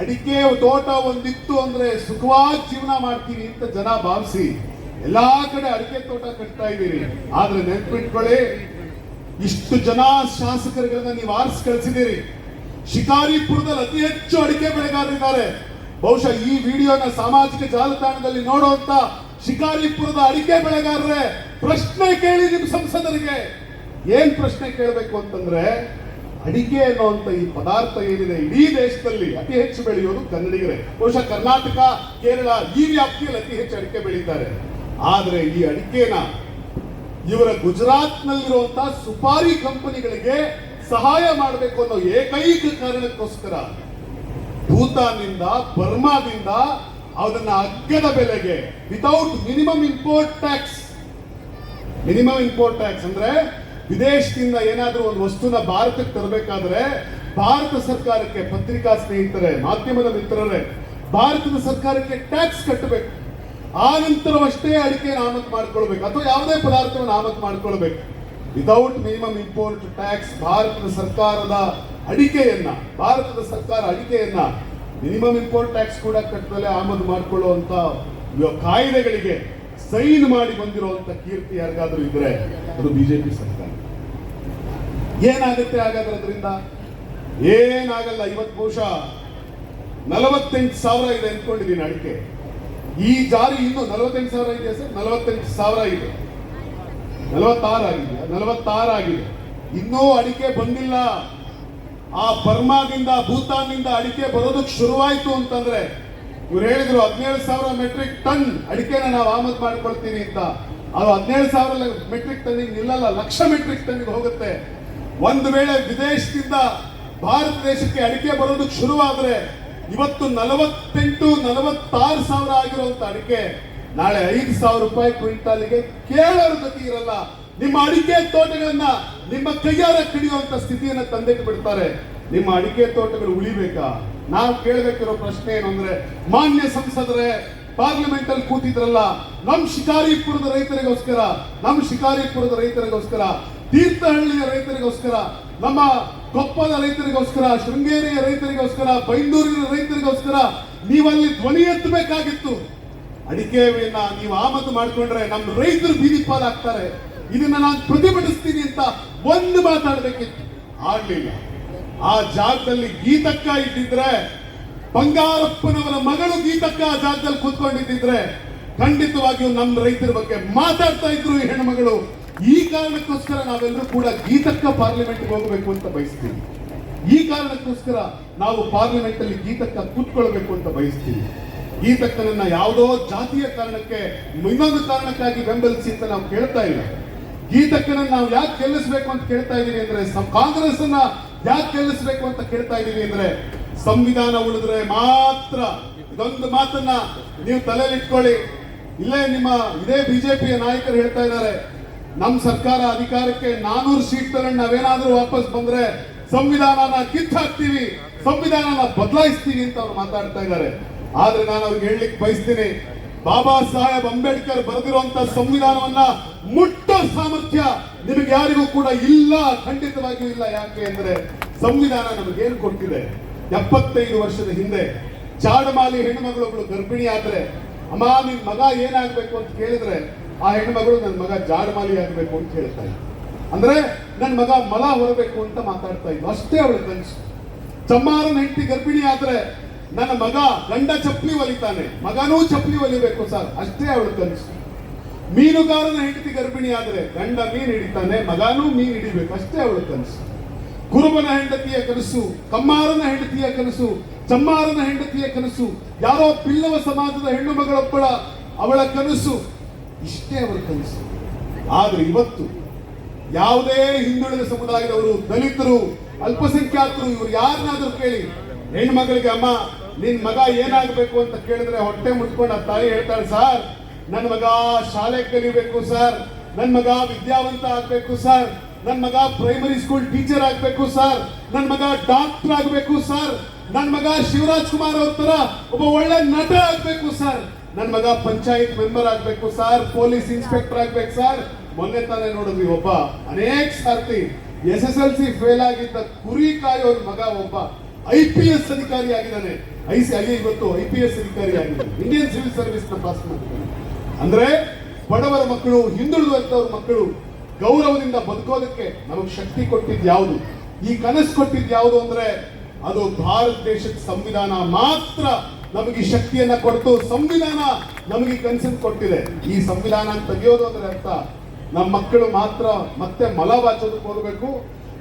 ಅಡಿಕೆ ತೋಟ ಒಂದಿತ್ತು ಅಂದ್ರೆ ಸುಖವಾಗಿ ಜೀವನ ಮಾಡ್ತೀವಿ ಅಂತ ಜನ ಭಾವಿಸಿ ಎಲ್ಲಾ ಕಡೆ ಅಡಿಕೆ ತೋಟ ಕಟ್ತಾ ಇದ್ದೀರಿ. ಆದ್ರೆ ನೆನ್ಪಿಟ್ಕೊಳ್ಳಿ, ಇಷ್ಟು ಜನ ಶಾಸಕರುಗಳನ್ನ ನೀವು ಆರಿಸಿ ಕಳಿಸಿದ್ದೀರಿ. ಶಿಕಾರಿಪುರದಲ್ಲಿ ಅತಿ ಹೆಚ್ಚು ಅಡಿಕೆ ಬೆಳೆಗಾರರಿದ್ದಾರೆ. ಬಹುಶಃ ಈ ವಿಡಿಯೋನ ಸಾಮಾಜಿಕ ಜಾಲತಾಣದಲ್ಲಿ ನೋಡುವಂತ ಶಿಕಾರಿಪುರದ ಅಡಿಕೆ ಬೆಳೆಗಾರರೇ, ಪ್ರಶ್ನೆ ಕೇಳಿ ನಿಮ್ಮ ಸಂಸದರಿಗೆ. ಏನ್ ಪ್ರಶ್ನೆ ಕೇಳಬೇಕು ಅಂತಂದ್ರೆ, ಅಡಿಕೆ ಅನ್ನುವಂತ ಈ ಪದಾರ್ಥ ಏನಿದೆ ಇಡೀ ದೇಶದಲ್ಲಿ ಅತಿ ಹೆಚ್ಚು ಬೆಳೆಯೋದು ಕನ್ನಡಿಗರೇ. ಬಹುಶಃ ಕರ್ನಾಟಕ, ಕೇರಳ ಈ ವ್ಯಾಪ್ತಿಯಲ್ಲಿ ಅತಿ ಹೆಚ್ಚು ಅಡಿಕೆ ಬೆಳೀತಾರೆ. ಆದ್ರೆ ಈ ಅಡಿಕೆನ ಇವರ ಗುಜರಾತ್ನಲ್ಲಿರುವಂತಹ ಸುಪಾರಿ ಕಂಪನಿಗಳಿಗೆ ಸಹಾಯ ಮಾಡಬೇಕು ಅನ್ನೋ ಏಕೈಕ ಕಾರಣಕ್ಕೋಸ್ಕರ ಭೂತಾನಿಂದ ಬರ್ಮಾದಿಂದ ಅದನ್ನ ಅಗ್ಗದ ಬೆಲೆಗೆ without minimum import tax minimum import tax ಅಂದ್ರೆ ವಿದೇಶದಿಂದ ಏನಾದರೂ ಒಂದು ವಸ್ತುನ ಭಾರತಕ್ಕೆ ತರಬೇಕಾದ್ರೆ ಭಾರತ ಸರ್ಕಾರಕ್ಕೆ ಪತ್ರಿಕಾ ಸ್ನೇಹಿತರೆ, ಮಾಧ್ಯಮದ ಮಿತ್ರರೇ, ಭಾರತದ ಸರ್ಕಾರಕ್ಕೆ ಟ್ಯಾಕ್ಸ್ ಕಟ್ಟಬೇಕು. ಆ ನಂತರವಷ್ಟೇ ಅಡಿಕೆ ಆಮದು ಮಾಡ್ಕೊಳ್ಬೇಕು, ಅಥವಾ ಯಾವುದೇ ಪದಾರ್ಥವನ್ನು ಆಮದು ಮಾಡ್ಕೊಳ್ಬೇಕು. ವಿತೌಟ್ ಮಿನಿಮಮ್ ಇಂಪೋರ್ಟ್ ಟ್ಯಾಕ್ಸ್ ಭಾರತದ ಸರ್ಕಾರದ ಅಡಿಕೆಯನ್ನ ಭಾರತದ ಸರ್ಕಾರ ಅಡಿಕೆಯನ್ನ ಮಿನಿಮಮ್ ಇಂಪೋರ್ಟ್ ಟ್ಯಾಕ್ಸ್ ಕೂಡ ಕಟ್ಟದಲ್ಲೇ ಆಮದು ಮಾಡಿಕೊಳ್ಳುವಂತ ಕಾಯ್ದೆಗಳಿಗೆ ಸೈನ್ ಮಾಡಿ ಬಂದಿರುವಂತ ಕೀರ್ತಿ ಯಾರಿಗಾದ್ರೂ ಇದ್ರೆ ಅದು ಬಿಜೆಪಿ ಸರ್ಕಾರ. ಏನಾಗುತ್ತೆ ಹಾಗಾದ್ರೆ ಅದರಿಂದ? ಏನಾಗಲ್ಲ ಇವತ್ತು ಬಹುಶಃ ನಲವತ್ತೆಂಟು ಸಾವಿರ ಇದೆ ಅನ್ಕೊಂಡಿದ್ದೀನಿ ಅಡಿಕೆ. ಈ ಜಾರಿ ಇನ್ನು ನಲವತ್ತೆಂಟು ಸಾವಿರ ಇದೆ ಸರ್? ನಲವತ್ತೆಂಟು ಸಾವಿರ ಇದೆ. ನಲವತ್ತಾರು ಆಗಿದೆ ಆಗಿದೆ ಇನ್ನೂ ಅಡಿಕೆ ಬಂದಿಲ್ಲ. ಆ ಬರ್ಮಾದಿಂದ, ಭೂತಾನ್ನಿಂದ ಅಡಿಕೆ ಬರೋದಕ್ಕೆ ಶುರುವಾಯಿತು ಅಂತಂದ್ರೆ ಇವ್ರು ಹೇಳಿದ್ರು ಹದಿನೇಳು ಸಾವಿರ ಮೆಟ್ರಿಕ್ ಟನ್ ಅಡಿಕೆನ ನಾವು ಆಮದು ಮಾಡ್ಕೊಳ್ತೀನಿ ಅಂತ. ಅದು ಹದಿನೇಳು ಸಾವಿರ ಮೆಟ್ರಿಕ್ ಟನ್ನಿಗೆ ನಿಲ್ಲಲ್ಲ, ಲಕ್ಷ ಮೆಟ್ರಿಕ್ ಟನ್ನಿಗೆ ಹೋಗುತ್ತೆ. ಒಂದು ವೇಳೆ ವಿದೇಶದಿಂದ ಭಾರತ ದೇಶಕ್ಕೆ ಅಡಿಕೆ ಬರೋದಕ್ಕೆ ಶುರುವಾದ್ರೆ ಇವತ್ತು ನಲವತ್ತೆಂಟು, ನಲವತ್ತಾರು ಸಾವಿರ ಆಗಿರುವಂತ ಅಡಿಕೆ ನಾಳೆ ಐದು ಸಾವಿರ ರೂಪಾಯಿ ಕ್ವಿಂಟಾಲಿಗೆ ಕೇಳೋರ ಗತಿ ಇರಲ್ಲ. ನಿಮ್ಮ ಅಡಿಕೆ ತೋಟಗಳನ್ನ ನಿಮ್ಮ ಕೈಯಾರ ಕಡಿಯುವಂತ ಸ್ಥಿತಿಯನ್ನ ತಂದಿಟ್ಟು ಬಿಡ್ತಾರೆ. ನಿಮ್ಮ ಅಡಿಕೆ ತೋಟಗಳು ಉಳಿಬೇಕಾ? ನಾವು ಕೇಳಬೇಕಿರೋ ಪ್ರಶ್ನೆ ಏನು ಅಂದ್ರೆ, ಮಾನ್ಯ ಸಂಸದರೇ ಪಾರ್ಲಿಮೆಂಟ್ ಅಲ್ಲಿ ಕೂತಿದ್ರಲ್ಲ, ನಮ್ ಶಿಕಾರಿಪುರದ ರೈತರಿಗೋಸ್ಕರ, ನಮ್ ಶಿಕಾರಿಪುರದ ರೈತರಿಗೋಸ್ಕರ, ತೀರ್ಥಹಳ್ಳಿಯ ರೈತರಿಗೋಸ್ಕರ, ನಮ್ಮ ಕೊಪ್ಪದ ರೈತರಿಗೋಸ್ಕರ, ಶೃಂಗೇರಿಯ ರೈತರಿಗೋಸ್ಕರ, ಬೈಂದೂರಿನ ರೈತರಿಗೋಸ್ಕರ ನೀವಲ್ಲಿ ಧ್ವನಿ ಎತ್ತಬೇಕಾಗಿತ್ತು. ಅಡಿಕೆಯನ್ನ ನೀವು ಆಮದು ಮಾಡ್ಕೊಂಡ್ರೆ ನಮ್ಮ ರೈತರು ಬೀದಿ ಪಾಲಾಗ್ತಾರೆ. ಇದನ್ನ ನಾನು ಪ್ರತಿಭಟಿಸ್ತೀನಿ ಅಂತ ಒಂದು ಮಾತಾಡಬೇಕಿತ್ತು. ಆಗ್ಲಿಲ್ಲ. ಆ ಜಾಗದಲ್ಲಿ ಗೀತಕ್ಕ ಇದ್ದಿದ್ರೆ, ಬಂಗಾರಪ್ಪನವರ ಮಗಳು ಗೀತಕ್ಕ ಆ ಜಾಗದಲ್ಲಿ ಕೂತ್ಕೊಂಡಿದ್ದಿದ್ರೆ, ಖಂಡಿತವಾಗಿಯೂ ನಮ್ಮ ರೈತರ ಬಗ್ಗೆ ಮಾತಾಡ್ತಾ ಇದ್ರು ಈ ಹೆಣ್ಮಗಳು. ಈ ಕಾರಣಕ್ಕೋಸ್ಕರ ನಾವೆಲ್ಲರೂ ಕೂಡ ಗೀತಕ್ಕ ಪಾರ್ಲಿಮೆಂಟ್ಗೆ ಹೋಗಬೇಕು ಅಂತ ಬಯಸ್ತೀವಿ. ಈ ಕಾರಣಕ್ಕೋಸ್ಕರ ನಾವು ಪಾರ್ಲಿಮೆಂಟ್ ಅಲ್ಲಿ ಗೀತಕ್ಕ ಕೂತ್ಕೊಳ್ಬೇಕು ಅಂತ ಬಯಸ್ತೀವಿ. ಗೀತಕ್ಕನನ್ನ ಯಾವುದೋ ಜಾತಿಯ ಕಾರಣಕ್ಕೆ ಇನ್ನೊಂದು ಕಾರಣಕ್ಕಾಗಿ ಬೆಂಬಲಿಸಿ ಅಂತ ನಾವು ಕೇಳ್ತಾ ಇಲ್ಲ. ಗೀತಕ್ಕನನ್ನ ನಾವು ಯಾಕೆ ಗೆಲ್ಲಿಸಬೇಕು ಅಂತ ಕೇಳ್ತಾ ಇದ್ದೀವಿ ಅಂದ್ರೆ ಕಾಂಗ್ರೆಸ್ ಅನ್ನ ಯಾಕೆ ಗೆಲ್ಲಿಸಬೇಕು ಅಂತ ಕೇಳ್ತಾ ಇದ್ದೀವಿ ಅಂದ್ರೆ, ಸಂವಿಧಾನ ಉಳಿದ್ರೆ ಮಾತ್ರ, ಇದೊಂದು ಮಾತನ್ನ ನೀವು ತಲೆಯಲ್ಲಿ ಇಟ್ಕೊಳ್ಳಿ. ಇಲ್ಲೇ ನಿಮ್ಮ ಇದೇ ಬಿಜೆಪಿಯ ನಾಯಕರು ಹೇಳ್ತಾ ಇದ್ದಾರೆ ನಮ್ಮ ಸರ್ಕಾರ ಅಧಿಕಾರಕ್ಕೆ ನಾನೂರು ಸೀಟ್ ತಗೊಂಡು ನಾವೇನಾದ್ರೂ ವಾಪಸ್ ಬಂದ್ರೆ, ಸಂವಿಧಾನನ ಕಿತ್ತಾಕ್ತೀವಿ, ಸಂವಿಧಾನನ ಬದಲಾಯಿಸ್ತೀವಿ ಅಂತ ಅವ್ರು ಮಾತಾಡ್ತಾ ಇದ್ದಾರೆ. ಆದ್ರೆ ನಾನು ಅವ್ರಿಗೆ ಹೇಳಲಿಕ್ಕೆ ಬಯಸ್ತೀನಿ, ಬಾಬಾ ಸಾಹೇಬ್ ಅಂಬೇಡ್ಕರ್ ಬರೆದಿರುವಂತ ಸಂವಿಧಾನವನ್ನ ಮುಟ್ಟೋ ಸಾಮರ್ಥ್ಯ ನಿಮಗೆ ಯಾರಿಗೂ ಕೂಡ ಇಲ್ಲ, ಖಂಡಿತವಾಗಿಯೂ ಇಲ್ಲ. ಯಾಕೆ ಅಂದ್ರೆ ಸಂವಿಧಾನ ನಮಗೆ ನಮಗೇನು ಕೊಟ್ಟಿದೆ? ಎಪ್ಪತ್ತೈದು ವರ್ಷದ ಹಿಂದೆ ಚಾಡಮಾಲಿ ಹೆಣ್ಣುಮಗಳೊಬ್ಳು ಗರ್ಭಿಣಿ ಆದ್ರೆ, ಅಮ್ಮ, ನಿನ್ ಮಗ ಏನಾಗ್ಬೇಕು? ಅಂತ ಕೇಳಿದ್ರೆ, ಆ ಹೆಣ್ಮಗಳು ನನ್ನ ಮಗ ಜಾಡಮಾಲಿ ಆಗ್ಬೇಕು ಅಂತ ಹೇಳ್ತಾ ಇದ್ದ ಅಂದ್ರೆ ನನ್ನ ಮಗ ಮಲ ಹೊರಬೇಕು ಅಂತ ಮಾತಾಡ್ತಾ ಇದ್ಲು. ಅಷ್ಟೇ ಅವಳ ಕನಸು. ಚಮ್ಮಾರನ ಹೆಂಡತಿ ಗರ್ಭಿಣಿ ಆದ್ರೆ ನನ್ನ ಮಗ ಗಂಡ ಚಪ್ಪಲಿ ಒಲಿತಾನೆ ಮಗನೂ ಚಪ್ಪಲಿ ಒಲಿಬೇಕು ಸರ್. ಅಷ್ಟೇ ಅವಳು ಕನಸು. ಮೀನುಗಾರನ ಹೆಂಡತಿ ಗರ್ಭಿಣಿ ಆದರೆ ಗಂಡ ಮೀನು ಹಿಡಿತಾನೆ, ಮಗನೂ ಮೀನು ಹಿಡಿಬೇಕು. ಅಷ್ಟೇ ಅವಳು ಕನಸು. ಕುರುಬನ ಹೆಂಡತಿಯ ಕನಸು, ಕಮ್ಮಾರನ ಹೆಂಡತಿಯ ಕನಸು, ಚಮ್ಮಾರನ ಹೆಂಡತಿಯ ಕನಸು, ಯಾರೋ ಪಿಲ್ಲವ ಸಮಾಜದ ಹೆಣ್ಣು ಮಗಳೊಬ್ಬಳ ಅವಳ ಕನಸು, ಇಷ್ಟೇ ಅವಳ ಕನಸು. ಆದ್ರೆ ಇವತ್ತು ಯಾವುದೇ ಹಿಂದುಳಿದ ಸಮುದಾಯದವರು, ದಲಿತರು, ಅಲ್ಪಸಂಖ್ಯಾತರು, ಇವರು ಯಾರನ್ನಾದ್ರೂ ಕೇಳಿ ಹೆಣ್ಮಗಳಿಗೆ ಅಮ್ಮ ನಿನ್ ಮಗ ಏನಾಗಬೇಕು ಅಂತ ಕೇಳಿದ್ರೆ ಹೊಟ್ಟೆ ಮುಟ್ಕೊಂಡು ಆ ತಾಯಿ ಹೇಳ್ತಾಳೆ, ಸರ್ ನನ್ನ ಮಗ ಶಾಲೆ ಕಲಿಬೇಕು, ಸರ್. ನನ್ನ ಮಗ ವಿದ್ಯಾವಂತ ಆಗ್ಬೇಕು, ಸರ್. ನನ್ನ ಮಗ ಪ್ರೈಮರಿ ಸ್ಕೂಲ್ ಟೀಚರ್ ಆಗ್ಬೇಕು, ಸರ್. ನನ್ನ ಮಗ ಡಾಕ್ಟರ್ ಆಗ್ಬೇಕು, ಸರ್. ನನ್ನ ಮಗ ಶಿವರಾಜ್ ಕುಮಾರ್ ಅವ್ರ ಒಬ್ಬ ಒಳ್ಳೆ ನಟ ಆಗ್ಬೇಕು, ಸರ್. ನನ್ನ ಮಗ ಪಂಚಾಯತ್ ಮೆಂಬರ್ ಆಗ್ಬೇಕು, ಸರ್. ಪೊಲೀಸ್ ಇನ್ಸ್ಪೆಕ್ಟರ್ ಆಗ್ಬೇಕು, ಸರ್. ಮೊನ್ನೆ ತಾನೇ ನೋಡಿದ್ವಿ ಒಬ್ಬ ಅನೇಕ ಸರ್ತಿ S S L C fail ಆಗಿದ್ದ ಕುರಿ ಕಾಯೋರ್ ಮಗ ಒಬ್ಬ ಐ ಪಿ ಎಸ್ ಅಧಿಕಾರಿ ಆಗಿದ್ದಾನೆ. ಐ ಸಿ ಅಲ್ಲಿ ಇವತ್ತು ಐ ಪಿ ಎಸ್ ಅಧಿಕಾರಿ ಆಗಿದ್ದಾರೆ ಇಂಡಿಯನ್ ಸಿವಿಲ್ ಸರ್ವಿಸ್ನ ಪಾಸ್ ಮಾಡಿದ್ದಾರೆ ಅಂದ್ರೆ ಬಡವರ ಮಕ್ಕಳು ಹಿಂದುಳಿದಂತವ್ರ ಮಕ್ಕಳು ಗೌರವದಿಂದ ಬದುಕೋದಕ್ಕೆ ನಮಗೆ ಶಕ್ತಿ ಕೊಟ್ಟಿದ್ ಯಾವುದು? ಈ ಕನಸು ಕೊಟ್ಟಿದ್ ಯಾವುದು ಅಂದ್ರೆ ಅದು ಭಾರತ ದೇಶದ ಸಂವಿಧಾನ ಮಾತ್ರ ನಮಗೆ ಶಕ್ತಿಯನ್ನ ಕೊಡ್ತು. ಸಂವಿಧಾನ ನಮಗೆ ಕನಸನ್ನು ಕೊಟ್ಟಿದೆ. ಈ ಸಂವಿಧಾನ ತೆಗೆಯೋದು ಅಂದ್ರೆ ಅರ್ಥ. ನಮ್ಮ ಮಕ್ಕಳು ಮಾತ್ರ ಮತ್ತೆ ಮಲ ಬಾಚೋದಕ್ಕೆ ಹೋಗ್ಬೇಕು.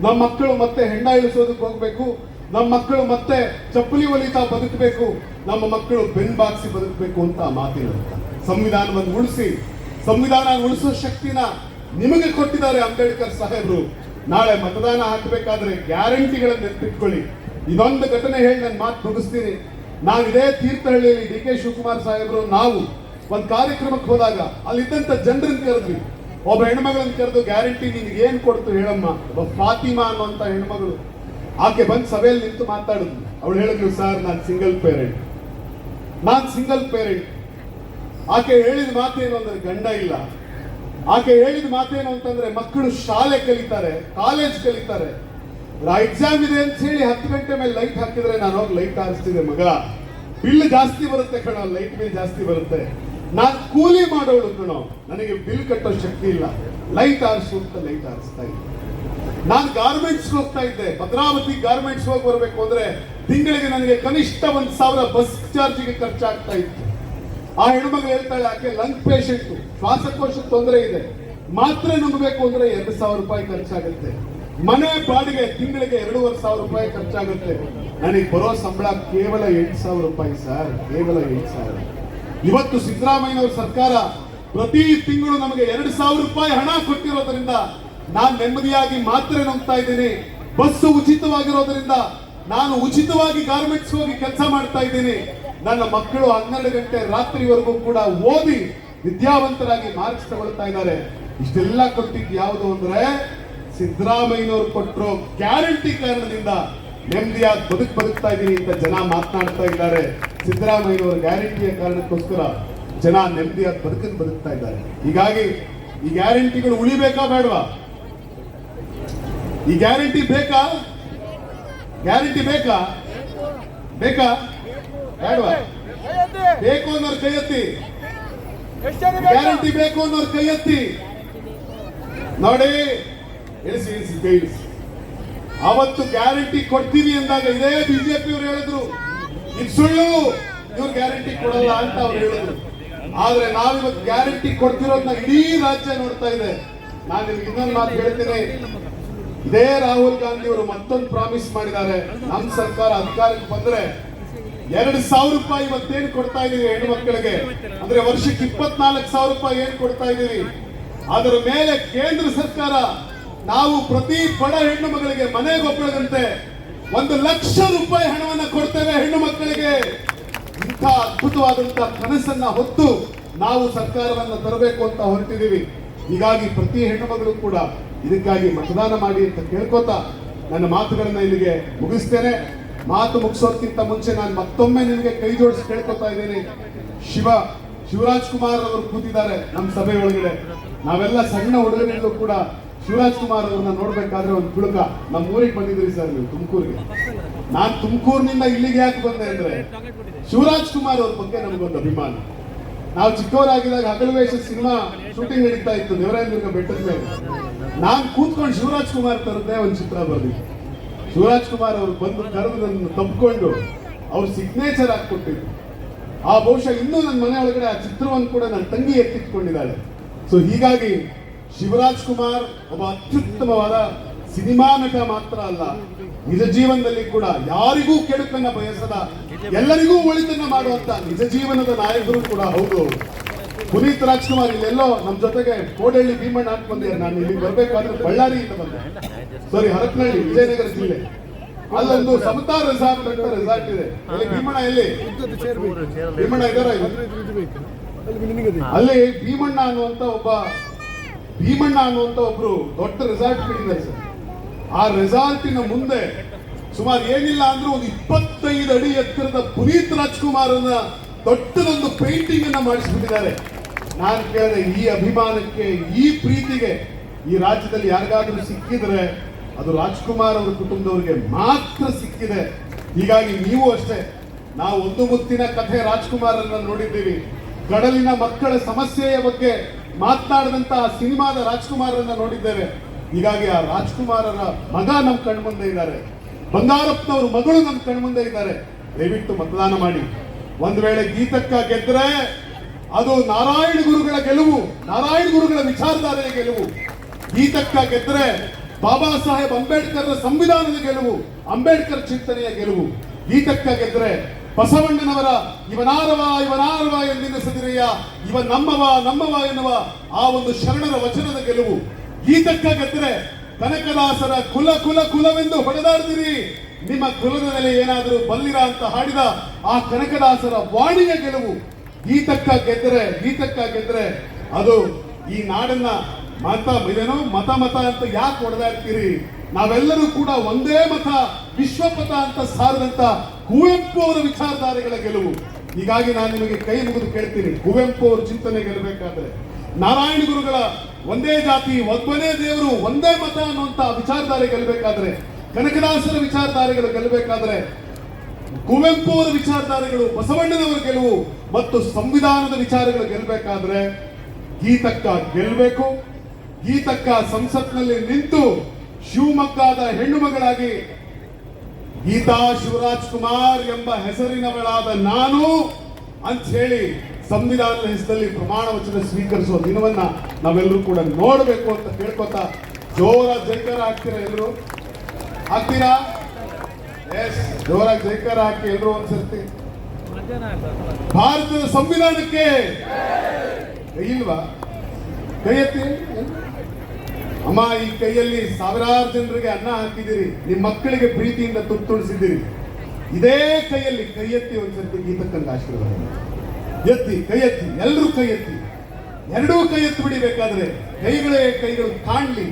ನಮ್ಮ ಮಕ್ಕಳು ಮತ್ತೆ ಹೆಂಡ ಇಳಿಸೋದಕ್ಕೆ ಹೋಗ್ಬೇಕು. ನಮ್ಮ ಮಕ್ಕಳು ಮತ್ತೆ ಚಪ್ಪಲಿ ಒಲಿತಾ ಬದುಕಬೇಕು, ನಮ್ಮ ಮಕ್ಕಳು ಬೆನ್ ಬಾಕ್ಸಿ ಬದುಕಬೇಕು ಅಂತ ಮಾತಿನ. ಸಂವಿಧಾನವನ್ನು ಉಳಿಸಿ, ಸಂವಿಧಾನ ಉಳಿಸೋ ಶಕ್ತಿನ ನಿಮಗೆ ಕೊಟ್ಟಿದ್ದಾರೆ ಅಂಬೇಡ್ಕರ್ ಸಾಹೇಬರು. ನಾಳೆ ಮತದಾನ ಹಾಕಬೇಕಾದ್ರೆ ಗ್ಯಾರಂಟಿಗಳನ್ನು ನೆನಪಿಟ್ಕೊಳ್ಳಿ ಇದೊಂದು ಘಟನೆ ಹೇಳಿ ನಾನು ಮಾತು ಮುಗಿಸ್ತೀನಿ. ನಾವು ಇದೇ ತೀರ್ಥಹಳ್ಳಿಯಲ್ಲಿ ಡಿ ಕೆ ಶಿವಕುಮಾರ್ ಸಾಹೇಬರು, ನಾವು ಒಂದು ಕಾರ್ಯಕ್ರಮಕ್ಕೆ ಹೋದಾಗ ಅಲ್ಲಿದ್ದಂಥ ಜನರನ್ನ ಕರೆದ್ವಿ. ಒಬ್ಬ ಹೆಣ್ಮಗಳನ್ನ ಕರೆದು ಗ್ಯಾರಂಟಿ ನಿನ್ಗೆ ಏನು ಕೊಡ್ತು ಹೇಳಮ್ಮ? ಒಬ್ಬ ಫಾತಿಮಾ ಅನ್ನುವಂತ ಹೆಣ್ಮಗಳು. ಆಕೆ ಬಂದು ಸಭೆಯಲ್ಲಿ ನಿಂತು ಮಾತಾಡಿದ್ಲು. ಅವಳು ಹೇಳಿದ್ರು ಸರ್, ನಾನು ಸಿಂಗಲ್ ಪೇರೆಂಟ್ ನಾನು ಸಿಂಗಲ್ ಪೇರೆಂಟ್ ಆಕೆ ಹೇಳಿದ ಮಾತೇನು ಅಂದ್ರೆ ಗಂಡ ಇಲ್ಲ. ಆಕೆ ಹೇಳಿದ ಮಾತೇನು ಅಂತಂದ್ರೆ ಮಕ್ಕಳು ಶಾಲೆ ಕಲಿತಾರೆ ಕಾಲೇಜ್ ಕಲಿತಾರೆ. ಎಕ್ಸಾಮ್ ಇದೆ ಅಂತ ಹೇಳಿ ಹತ್ತು ಗಂಟೆ ಮೇಲೆ ಲೈಟ್ ಹಾಕಿದ್ರೆ ನಾನು ಹೋಗಿ ಲೈಟ್ ಹಾರಿಸ್ತಿದ್ದೆ ಮಗ. ಬಿಲ್ ಜಾಸ್ತಿ ಬರುತ್ತೆ ಕಣ ಲೈಟ್ ಬಿಲ್ ಜಾಸ್ತಿ ಬರುತ್ತೆ. ನಾನು ಕೂಲಿ ಮಾಡೋಳು ಕಣ, ನನಗೆ ಬಿಲ್ ಕಟ್ಟೋ ಶಕ್ತಿ ಇಲ್ಲ. ಲೈಟ್ ಆರಿಸು ಅಂತ ಲೈಟ್ ಹಾರಿಸ್ತಾ ಇದ್ದೆ. ನಾನು ಗಾರ್ಮೆಂಟ್ಸ್ ಹೋಗ್ತಾ ಇದ್ದೆ. ಭದ್ರಾವತಿ ಗಾರ್ಮೆಂಟ್ಸ್ ಹೋಗಿ ಬರಬೇಕು ಅಂದ್ರೆ ತಿಂಗಳಿಗೆ ನನಗೆ ಕನಿಷ್ಠ ಒಂದ್ ಸಾವಿರ ಬಸ್ ಚಾರ್ಜಿಗೆ ಖರ್ಚಾಗ್ತಾ ಇತ್ತು. ಆ ಹೆಣ್ಮಗಳು ಹೇಳ್ತಾಳೆ ಆಕೆ ಲಂಗ್ ಪೇಷಂಟ್ ಶ್ವಾಸಕೋಶ ತೊಂದರೆ ಇದೆ. ಮಾತ್ರೆ ನುಂಗಬೇಕು ಅಂದ್ರೆ ಎರಡು ಸಾವಿರ ರೂಪಾಯಿ ಖರ್ಚಾಗುತ್ತೆ. ಮನೆ ಬಾಡಿಗೆ ತಿಂಗಳಿಗೆ ಎರಡೂವರೆ ಸಾವಿರ ರೂಪಾಯಿ ಖರ್ಚಾಗುತ್ತೆ. ನನಗೆ ಬರೋ ಸಂಬಳ ಕೇವಲ ಎಂಟು ಸಾವಿರ ರೂಪಾಯಿ ಸರ್, ಕೇವಲ ಎಂಟು ಸಾವಿರ. ಇವತ್ತು ಸಿದ್ದರಾಮಯ್ಯನವ್ರ ಸರ್ಕಾರ ಪ್ರತಿ ತಿಂಗಳು ನಮಗೆ ಎರಡು ಸಾವಿರ ರೂಪಾಯಿ ಹಣ ಕೊಟ್ಟಿರೋದ್ರಿಂದ ನಾನ್ ನೆಮ್ಮದಿಯಾಗಿ ಮಾತ್ರೆ ನಂಬ್ತಾ ಇದ್ದೀನಿ. ಬಸ್ಸು ಉಚಿತವಾಗಿರೋದ್ರಿಂದ ನಾನು ಉಚಿತವಾಗಿ ಗಾರ್ಮೆಂಟ್ಸ್ ಹೋಗಿ ಕೆಲಸ ಮಾಡ್ತಾ ಇದ್ದೀನಿ. ನನ್ನ ಮಕ್ಕಳು ಹನ್ನೆರಡು ಗಂಟೆ ರಾತ್ರಿವರೆಗೂ ಕೂಡ ಓದಿ ವಿದ್ಯಾವಂತರಾಗಿ ಮಾರ್ಕ್ಸ್ ತಗೊಳ್ತಾ ಇದ್ದಾರೆ. ಇಷ್ಟೆಲ್ಲ ಕೊಟ್ಟಿದ್ದು ಯಾವುದು ಅಂದ್ರೆ ಸಿದ್ದರಾಮಯ್ಯನವರು ಕೊಟ್ಟರು ಗ್ಯಾರಂಟಿ ಕಾರಣದಿಂದ ನೆಮ್ಮದಿಯಾಗಿ ಬದುಕು ಬದುಕ್ತಾ ಇದ್ದೀನಿ ಅಂತ ಜನ ಮಾತನಾಡ್ತಾ ಇದ್ದಾರೆ. ಸಿದ್ದರಾಮಯ್ಯನವರ ಗ್ಯಾರಂಟಿಯ ಕಾರಣಕ್ಕೋಸ್ಕರ ಜನ ನೆಮ್ಮದಿಯಾಗಿ ಬದುಕನ್ನು ಬದುಕ್ತಾ ಇದ್ದಾರೆ. ಹೀಗಾಗಿ ಈ ಗ್ಯಾರಂಟಿಗಳು ಉಳಿಬೇಕಾ ಬೇಡವಾ? ಈ ಗ್ಯಾರಂಟಿ ಬೇಕಾ? ಗ್ಯಾರಂಟಿ ಬೇಕಾ? ಬೇಕಾ? ಬೇಡವಾ? ಬೇಕು ಅನ್ನೋರು ಕೈ ಎತ್ತಿ ಗ್ಯಾರಂಟಿ ಬೇಕು ಅನ್ನೋರು ಕೈ ಎತ್ತಿ ನೋಡಿ, ಇಳಿಸಿ ಇಳಿಸಿ, ಕೈ ಅವತ್ತು ಗ್ಯಾರಂಟಿ ಕೊಡ್ತೀವಿ ಅಂದಾಗ ಇದೇ ಬಿಜೆಪಿ ಅವರು ಹೇಳಿದ್ರು. ಇದು ಸುಳ್ಳು. ಇವ್ರು ಗ್ಯಾರಂಟಿ ಕೊಡಲ್ಲ ಅಂತ ಅವ್ರು ಹೇಳಿದ್ರು. ಆದ್ರೆ ನಾವಿವತ್ತು ಗ್ಯಾರಂಟಿ ಕೊಡ್ತಿರೋದನ್ನ ಇಡೀ ರಾಜ್ಯ ನೋಡ್ತಾ ಇದೆ. ನಾನು ನಿಮ್ಗೆ ಇನ್ನೊಂದು ಮಾತು ಹೇಳ್ತೀನಿ. ಇದೇ ರಾಹುಲ್ ಗಾಂಧಿ ಅವರು ಮತ್ತೊಂದು ಪ್ರಾಮಿಸ್ ಮಾಡಿದ್ದಾರೆ. ನಮ್ಮ ಸರ್ಕಾರ ಅಧಿಕಾರಕ್ಕೆ ಬಂದ್ರೆ ಎರಡು ಸಾವಿರ ರೂಪಾಯಿ ಇವತ್ತೇನು ಕೊಡ್ತಾ ಇದೀವಿ ಹೆಣ್ಣು ಮಕ್ಕಳಿಗೆ ಅಂದ್ರೆ ವರ್ಷಕ್ಕೆ ಇಪ್ಪತ್ನಾಲ್ಕು ಸಾವಿರ ರೂಪಾಯಿ ಏನ್ ಕೊಡ್ತಾ ಇದೀವಿ ಅದರ ಮೇಲೆ ಕೇಂದ್ರ ಸರ್ಕಾರ ನಾವು ಪ್ರತಿ ಬಡ ಹೆಣ್ಣು ಮಗಳಿಗೆ ಮನೆಗೊಬ್ಬಳದಂತೆ ಒಂದು ಲಕ್ಷ ರೂಪಾಯಿ ಹಣವನ್ನ ಕೊಡ್ತೇವೆ ಹೆಣ್ಣು ಮಕ್ಕಳಿಗೆ ಇಂಥ ಅದ್ಭುತವಾದಂತಹ ಕನಸನ್ನ ಹೊತ್ತು ನಾವು ಸರ್ಕಾರವನ್ನ ತರಬೇಕು ಅಂತ ಹೊರಟಿದ್ದೀವಿ ಹೀಗಾಗಿ ಪ್ರತಿ ಹೆಣ್ಣು ಮಗಳು ಕೂಡ ಇದಕ್ಕಾಗಿ ಮತದಾನ ಮಾಡಿ ಅಂತ ಕೇಳ್ಕೊತಾ ನನ್ನ ಮಾತುಗಳನ್ನ ಇಲ್ಲಿಗೆ ಮುಗಿಸ್ತೇನೆ. ಮಾತು ಮುಗಿಸೋದಕ್ಕಿಂತ ಮುಂಚೆ ನಾನು ಮತ್ತೊಮ್ಮೆ ನಿಮಗೆ ಕೈ ಜೋಡಿಸಿ ಕೇಳ್ಕೊತಾ ಇದ್ದೇನೆ. ಶಿವ, ಶಿವರಾಜ್ ಕುಮಾರ್ ಅವರು ಕೂತಿದ್ದಾರೆ ನಮ್ಮ ಸಭೆ ಒಳಗಡೆ. ನಾವೆಲ್ಲ ಸಣ್ಣ ಹುಡುಗರಿಗೂ ಕೂಡ ಶಿವರಾಜ್ ಕುಮಾರ್ ಅವ್ರನ್ನ ನೋಡ್ಬೇಕಾದ್ರೆ ಒಂದು ಹುಡುಕ ನಮ್ಮ ಊರಿಗೆ ಬಂದಿದ್ರಿ ಸರ್ ನೀವು, ತುಮಕೂರಿಗೆ. ನಾನು ತುಮಕೂರಿನಿಂದ ಇಲ್ಲಿಗೆ ಯಾಕೆ ಬಂದೆ ಅಂದ್ರೆ ಶಿವರಾಜ್ ಕುಮಾರ್ ಅವ್ರ ಬಗ್ಗೆ ನಮಗೊಂದು ಅಭಿಮಾನ. ನಾವು ಚಿಕ್ಕವರಾಗಿದ್ದಾಗ ಹಗಲು ವೇಷ ಸಿನಿಮಾ ಶೂಟಿಂಗ್ ನಡೀತಾ ಇತ್ತು, ದೇವರಾಯನದುರ್ಗ ಬೆಟ್ಟದ ಮೇಲೆ. ನಾನು ಕೂತ್ಕೊಂಡು ಶಿವರಾಜ್ ಕುಮಾರ್ ತರದ್ದೇ ಒಂದು ಚಿತ್ರ ಬರ್ದಿದ್ದೆ ಶಿವರಾಜ್ ಕುಮಾರ್ ಅವರು ಬಂದು ಕರೆದು ನನ್ನ ಅವ್ರ ಸಿಗ್ನೇಚರ್ ಹಾಕ್ಕೊಟ್ಟಿದ್ರು ಆ ಬಹುಶಃ ಇನ್ನೂ ನನ್ನ ಮನೆ ಒಳಗಡೆ ಆ ಚಿತ್ರವನ್ನು ಕೂಡ ನನ್ನ ತಂಗಿ ಎತ್ತಿಟ್ಕೊಂಡಿದ್ದಾಳೆ. ಸೊ ಹೀಗಾಗಿ ಶಿವರಾಜ್ ಕುಮಾರ್ ಒಬ್ಬ ಅತ್ಯುತ್ತಮವಾದ ಸಿನಿಮಾ ನಟ ಮಾತ್ರ ಅಲ್ಲ, ನಿಜ ಜೀವನದಲ್ಲಿ ಕೂಡ ಯಾರಿಗೂ ಕೆಡುಕನ್ನ ಬಯಸದ, ಎಲ್ಲರಿಗೂ ಒಳಿತನ್ನ ಮಾಡುವಂತ ನಿಜ ಜೀವನದ ನಾಯಕರು ಕೂಡ ಹೌದು. ಪುನೀತ್ ರಾಜ್ಕುಮಾರ್ ಇಲ್ಲೆಲ್ಲೋ ನಮ್ಮ ಜೊತೆಗೆ ಕೋಡಹಳ್ಳಿ ಭೀಮಣ್ಣ ಹಾಕಿ ಬಂದಿದ್ದಾರೆ. ನಾನು ಇಲ್ಲಿ ಬಳ್ಳಾರಿ ಇಂದ ಬಂದೆ. ಸಾರಿ ಹರಪನಹಳ್ಳಿ, ವಿಜಯನಗರ ಜಿಲ್ಲೆ. ಅಲ್ಲೊಂದು ಸಮತಾ ರೆಸಾರ್ಟ್ ಅಂತ ರೆಸಾರ್ಟ್ ಇದೆ. ಅಲ್ಲಿ ಭೀಮಣ್ಣ ಎಲ್ಲಿ? ಭೀಮಣ್ಣ ಇದಾರ ಅಲ್ಲಿ ಭೀಮಣ್ಣ ಅನ್ನುವಂತ ಒಬ್ಬ, ಭೀಮಣ್ಣ ಅನ್ನುವಂತ ಒಬ್ರು ದೊಡ್ಡ ರೆಸಾರ್ಟ್ ಬಿಟ್ಟಿದ್ದಾರೆ ಸರ್. ಆ ರೆಸಾರ್ಟಿನ ಮುಂದೆ ಸುಮಾರು ಏನಿಲ್ಲ ಅಂದ್ರೆ ಒಂದು ಇಪ್ಪತ್ತೈದು ಅಡಿ ಎತ್ತರದ ಪುನೀತ್ ರಾಜ್ಕುಮಾರನ ದೊಡ್ಡದೊಂದು ಪೇಂಟಿಂಗ್ ಅನ್ನ ಮಾಡಿಸ್ಬಿಟ್ಟಿದ್ದಾರೆ. ನಾನು ಕೇಳಿದೆ ಈ ಅಭಿಮಾನಕ್ಕೆ, ಈ ಪ್ರೀತಿಗೆ ಈ ರಾಜ್ಯದಲ್ಲಿ ಯಾರಿಗಾದರೂ ಸಿಕ್ಕಿದ್ರೆ ಅದು ರಾಜ್ಕುಮಾರ್ ಅವರ ಕುಟುಂಬದವರಿಗೆ ಮಾತ್ರ ಸಿಕ್ಕಿದೆ. ಹೀಗಾಗಿ ನೀವು ಅಷ್ಟೇ, ನಾವು ಒಂದು ಮುತ್ತಿನ ಕಥೆ ರಾಜ್ಕುಮಾರನ್ನ ನೋಡಿದ್ದೀವಿ. ಕಡಲಿನ ಮಕ್ಕಳ ಸಮಸ್ಯೆಯ ಬಗ್ಗೆ ಮಾತನಾಡಿದಂತಹ ಸಿನಿಮಾದ ರಾಜ್ಕುಮಾರನ್ನ ನೋಡಿದ್ದೇವೆ. ಹೀಗಾಗಿ ಆ ರಾಜ್ಕುಮಾರರ ಮಗ ನಮ್ಮ ಕಣ್ಮುಂದೆ ಇದ್ದಾರೆ. ಬಂಗಾರಪ್ಪನವ್ರ ಮಗಳು ನಮ್ಮ ಕಣ್ಮುಂದೆ ಇದ್ದಾರೆ. ದಯವಿಟ್ಟು ಮತದಾನ ಮಾಡಿ. ಒಂದು ವೇಳೆ ಗೀತಕ್ಕ ಗೆದ್ರೆ ಅದು ನಾರಾಯಣ ಗುರುಗಳ ಗೆಲುವು, ನಾರಾಯಣ ಗುರುಗಳ ವಿಚಾರಧಾರೆಯ ಗೆಲುವು. ಗೀತಕ್ಕ ಗೆದ್ರೆ ಬಾಬಾ ಸಾಹೇಬ್ ಅಂಬೇಡ್ಕರ್ ಸಂವಿಧಾನದ ಗೆಲುವು, ಅಂಬೇಡ್ಕರ್ ಚಿಂತನೆಯ ಗೆಲುವು. ಗೀತಕ್ಕ ಗೆದ್ರೆ ಬಸವಣ್ಣನವರ ಇವನಾರವ ಇವನಾರವ ಎಂದೆನಿಸದಿರೆಯ ಇವ ನಮ್ಮವ ನಮ್ಮವ ಎನ್ನುವ ಆ ಒಂದು ಶರಣರ ವಚನದ ಗೆಲುವು. ಗೀತಕ್ಕ ಗೆದ್ರೆ ಕನಕದಾಸರ ಕುಲ ಕುಲ, ಕುಲವೆಂದು ಹೊಡೆದಾಡ್ತೀರಿ. ನಿಮ್ಮ ಕುಲದ ಮೇಲೆ ಏನಾದರೂ ಬಲ್ಲಿರ ಅಂತ ಹಾಡಿದ ಆ ಕನಕದಾಸರ ವಾಣಿಯ ಗೆಲುವು. ಗೀತಕ್ಕ ಗೆದ್ರೆ ಗೀತಕ್ಕ ಗೆದ್ದರೆ ಅದು ಈ ನಾಡನ್ನ ಮತ, ಇದೇನೋ ಮತ ಮತ ಅಂತ ಯಾಕೆ ಹೊಡೆದಾಡ್ತೀರಿ ನಾವೆಲ್ಲರೂ ಕೂಡ ಒಂದೇ ಮತ, ವಿಶ್ವಪಥ ಅಂತ ಸಾರದಂತ ಕುವೆಂಪು ಅವರ ವಿಚಾರಧಾರೆಗಳ ಗೆಲುವು. ಹೀಗಾಗಿ ನಾನು ನಿಮಗೆ ಕೈ ಮುಗಿದು ಕೇಳ್ತೀನಿ, ಕುವೆಂಪು ಅವರ ಚಿಂತನೆ ಗೆಲ್ಲಬೇಕಾದ್ರೆ. ನಾರಾಯಣ ಗುರುಗಳ ಒಂದೇ ಜಾತಿ ಒಬ್ಬನೇ ದೇವರು ಒಂದೇ ಮತ ಅನ್ನುವಂತ ವಿಚಾರಧಾರೆ ಗೆಲ್ಲಬೇಕಾದ್ರೆ, ಕನಕದಾಸರ ವಿಚಾರಧಾರೆಗಳು ಗೆಲ್ಲಬೇಕಾದ್ರೆ, ಕುವೆಂಪು ಅವರ ವಿಚಾರಧಾರೆಗಳು ಬಸವಣ್ಣನವರ ಗೆಲುವು ಮತ್ತು ಸಂವಿಧಾನದ ವಿಚಾರಗಳು ಗೆಲ್ಲಬೇಕಾದ್ರೆ ಗೀತಕ್ಕ ಗೆಲ್ಲಬೇಕು. ಗೀತಕ್ಕ ಸಂಸತ್ನಲ್ಲಿ ನಿಂತು ಶಿವಮೊಗ್ಗದ ಹೆಣ್ಣು ಮಗಳಾಗಿ ಗೀತಾ ಶಿವರಾಜ್ ಕುಮಾರ್ ಎಂಬ ಹೆಸರಿನವಳಾದ ನಾನು ಅಂತ ಹೇಳಿ ಸಂವಿಧಾನದ ಹೆಸರಲ್ಲಿ ಪ್ರಮಾಣ ವಚನ ಸ್ವೀಕರಿಸುವ ದಿನವನ್ನ ನಾವೆಲ್ಲರೂ ಕೂಡ ನೋಡಬೇಕು ಅಂತ ಕೇಳ್ಕೊತಾ ಜೋರ ಜೈಕಾರ ಹಾಕ್ತೀರಾ ಎಲ್ಲರೂ ಹಾಕ್ತೀರಾ? ಎಸ್ ಜೋರಾಗಿ ಜೈಕಾರ ಹಾಕಿ ಎಲ್ಲರೂ ಒಂದ್ಸರ್ತಿ. ಭಾರತದ ಸಂವಿಧಾನಕ್ಕೆ ಇಲ್ವಾ ಕೈ ಎತ್ತಿ ಅಮ್ಮ, ಈ ಕೈಯಲ್ಲಿ ಸಾವಿರಾರು ಜನರಿಗೆ ಅನ್ನ ಹಾಕಿದಿರಿ ನಿಮ್ಮ ಮಕ್ಕಳಿಗೆ ಪ್ರೀತಿಯಿಂದ ತುತ್ತುಣಿಸಿದಿರಿ ಇದೇ ಕೈಯಲ್ಲಿ ಕೈ ಎತ್ತಿ ಒಂದ್ಸರ್ತಿ ಗೀತಕ್ಕಂತ ಆಶೀರ್ವಾದ. ಎತ್ತಿ ಕೈ ಎತ್ತಿ ಎಲ್ಲರೂ ಕೈ ಎತ್ತಿ ಎರಡೂ ಕೈ ಎತ್ತಿ ಬಿಡಿಬೇಕಾದ್ರೆ ಕೈಗಳೇ ಕೈಗಳು ಕಾಣ್ಲಿ.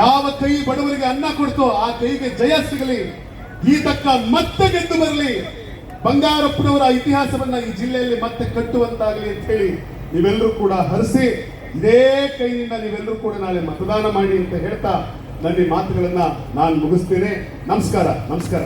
ಯಾವ ಕೈ ಬಡವರಿಗೆ ಅನ್ನ ಕೊಡ್ತೋ ಆ ಕೈಗೆ ಜಯ ಸಿಗಲಿ. ಗೀತಕ್ಕ ಮತ್ತೆ ಗೆದ್ದು ಬರಲಿ. ಬಂಗಾರಪ್ಪನವರ ಇತಿಹಾಸವನ್ನ ಈ ಜಿಲ್ಲೆಯಲ್ಲಿ ಮತ್ತೆ ಕಟ್ಟುವಂತಾಗಲಿ ಅಂತ ಹೇಳಿ ನೀವೆಲ್ಲರೂ ಕೂಡ ಹರಿಸಿ, ಇದೇ ಕೈನಿಂದ ನೀವೆಲ್ಲರೂ ಕೂಡ ನಾಳೆ ಮತದಾನ ಮಾಡಿ ಅಂತ ಹೇಳ್ತಾ, ನನ್ನ ಮಾತುಗಳನ್ನ ನಾನು ಮುಗಿಸ್ತೇನೆ. ನಮಸ್ಕಾರ ನಮಸ್ಕಾರ.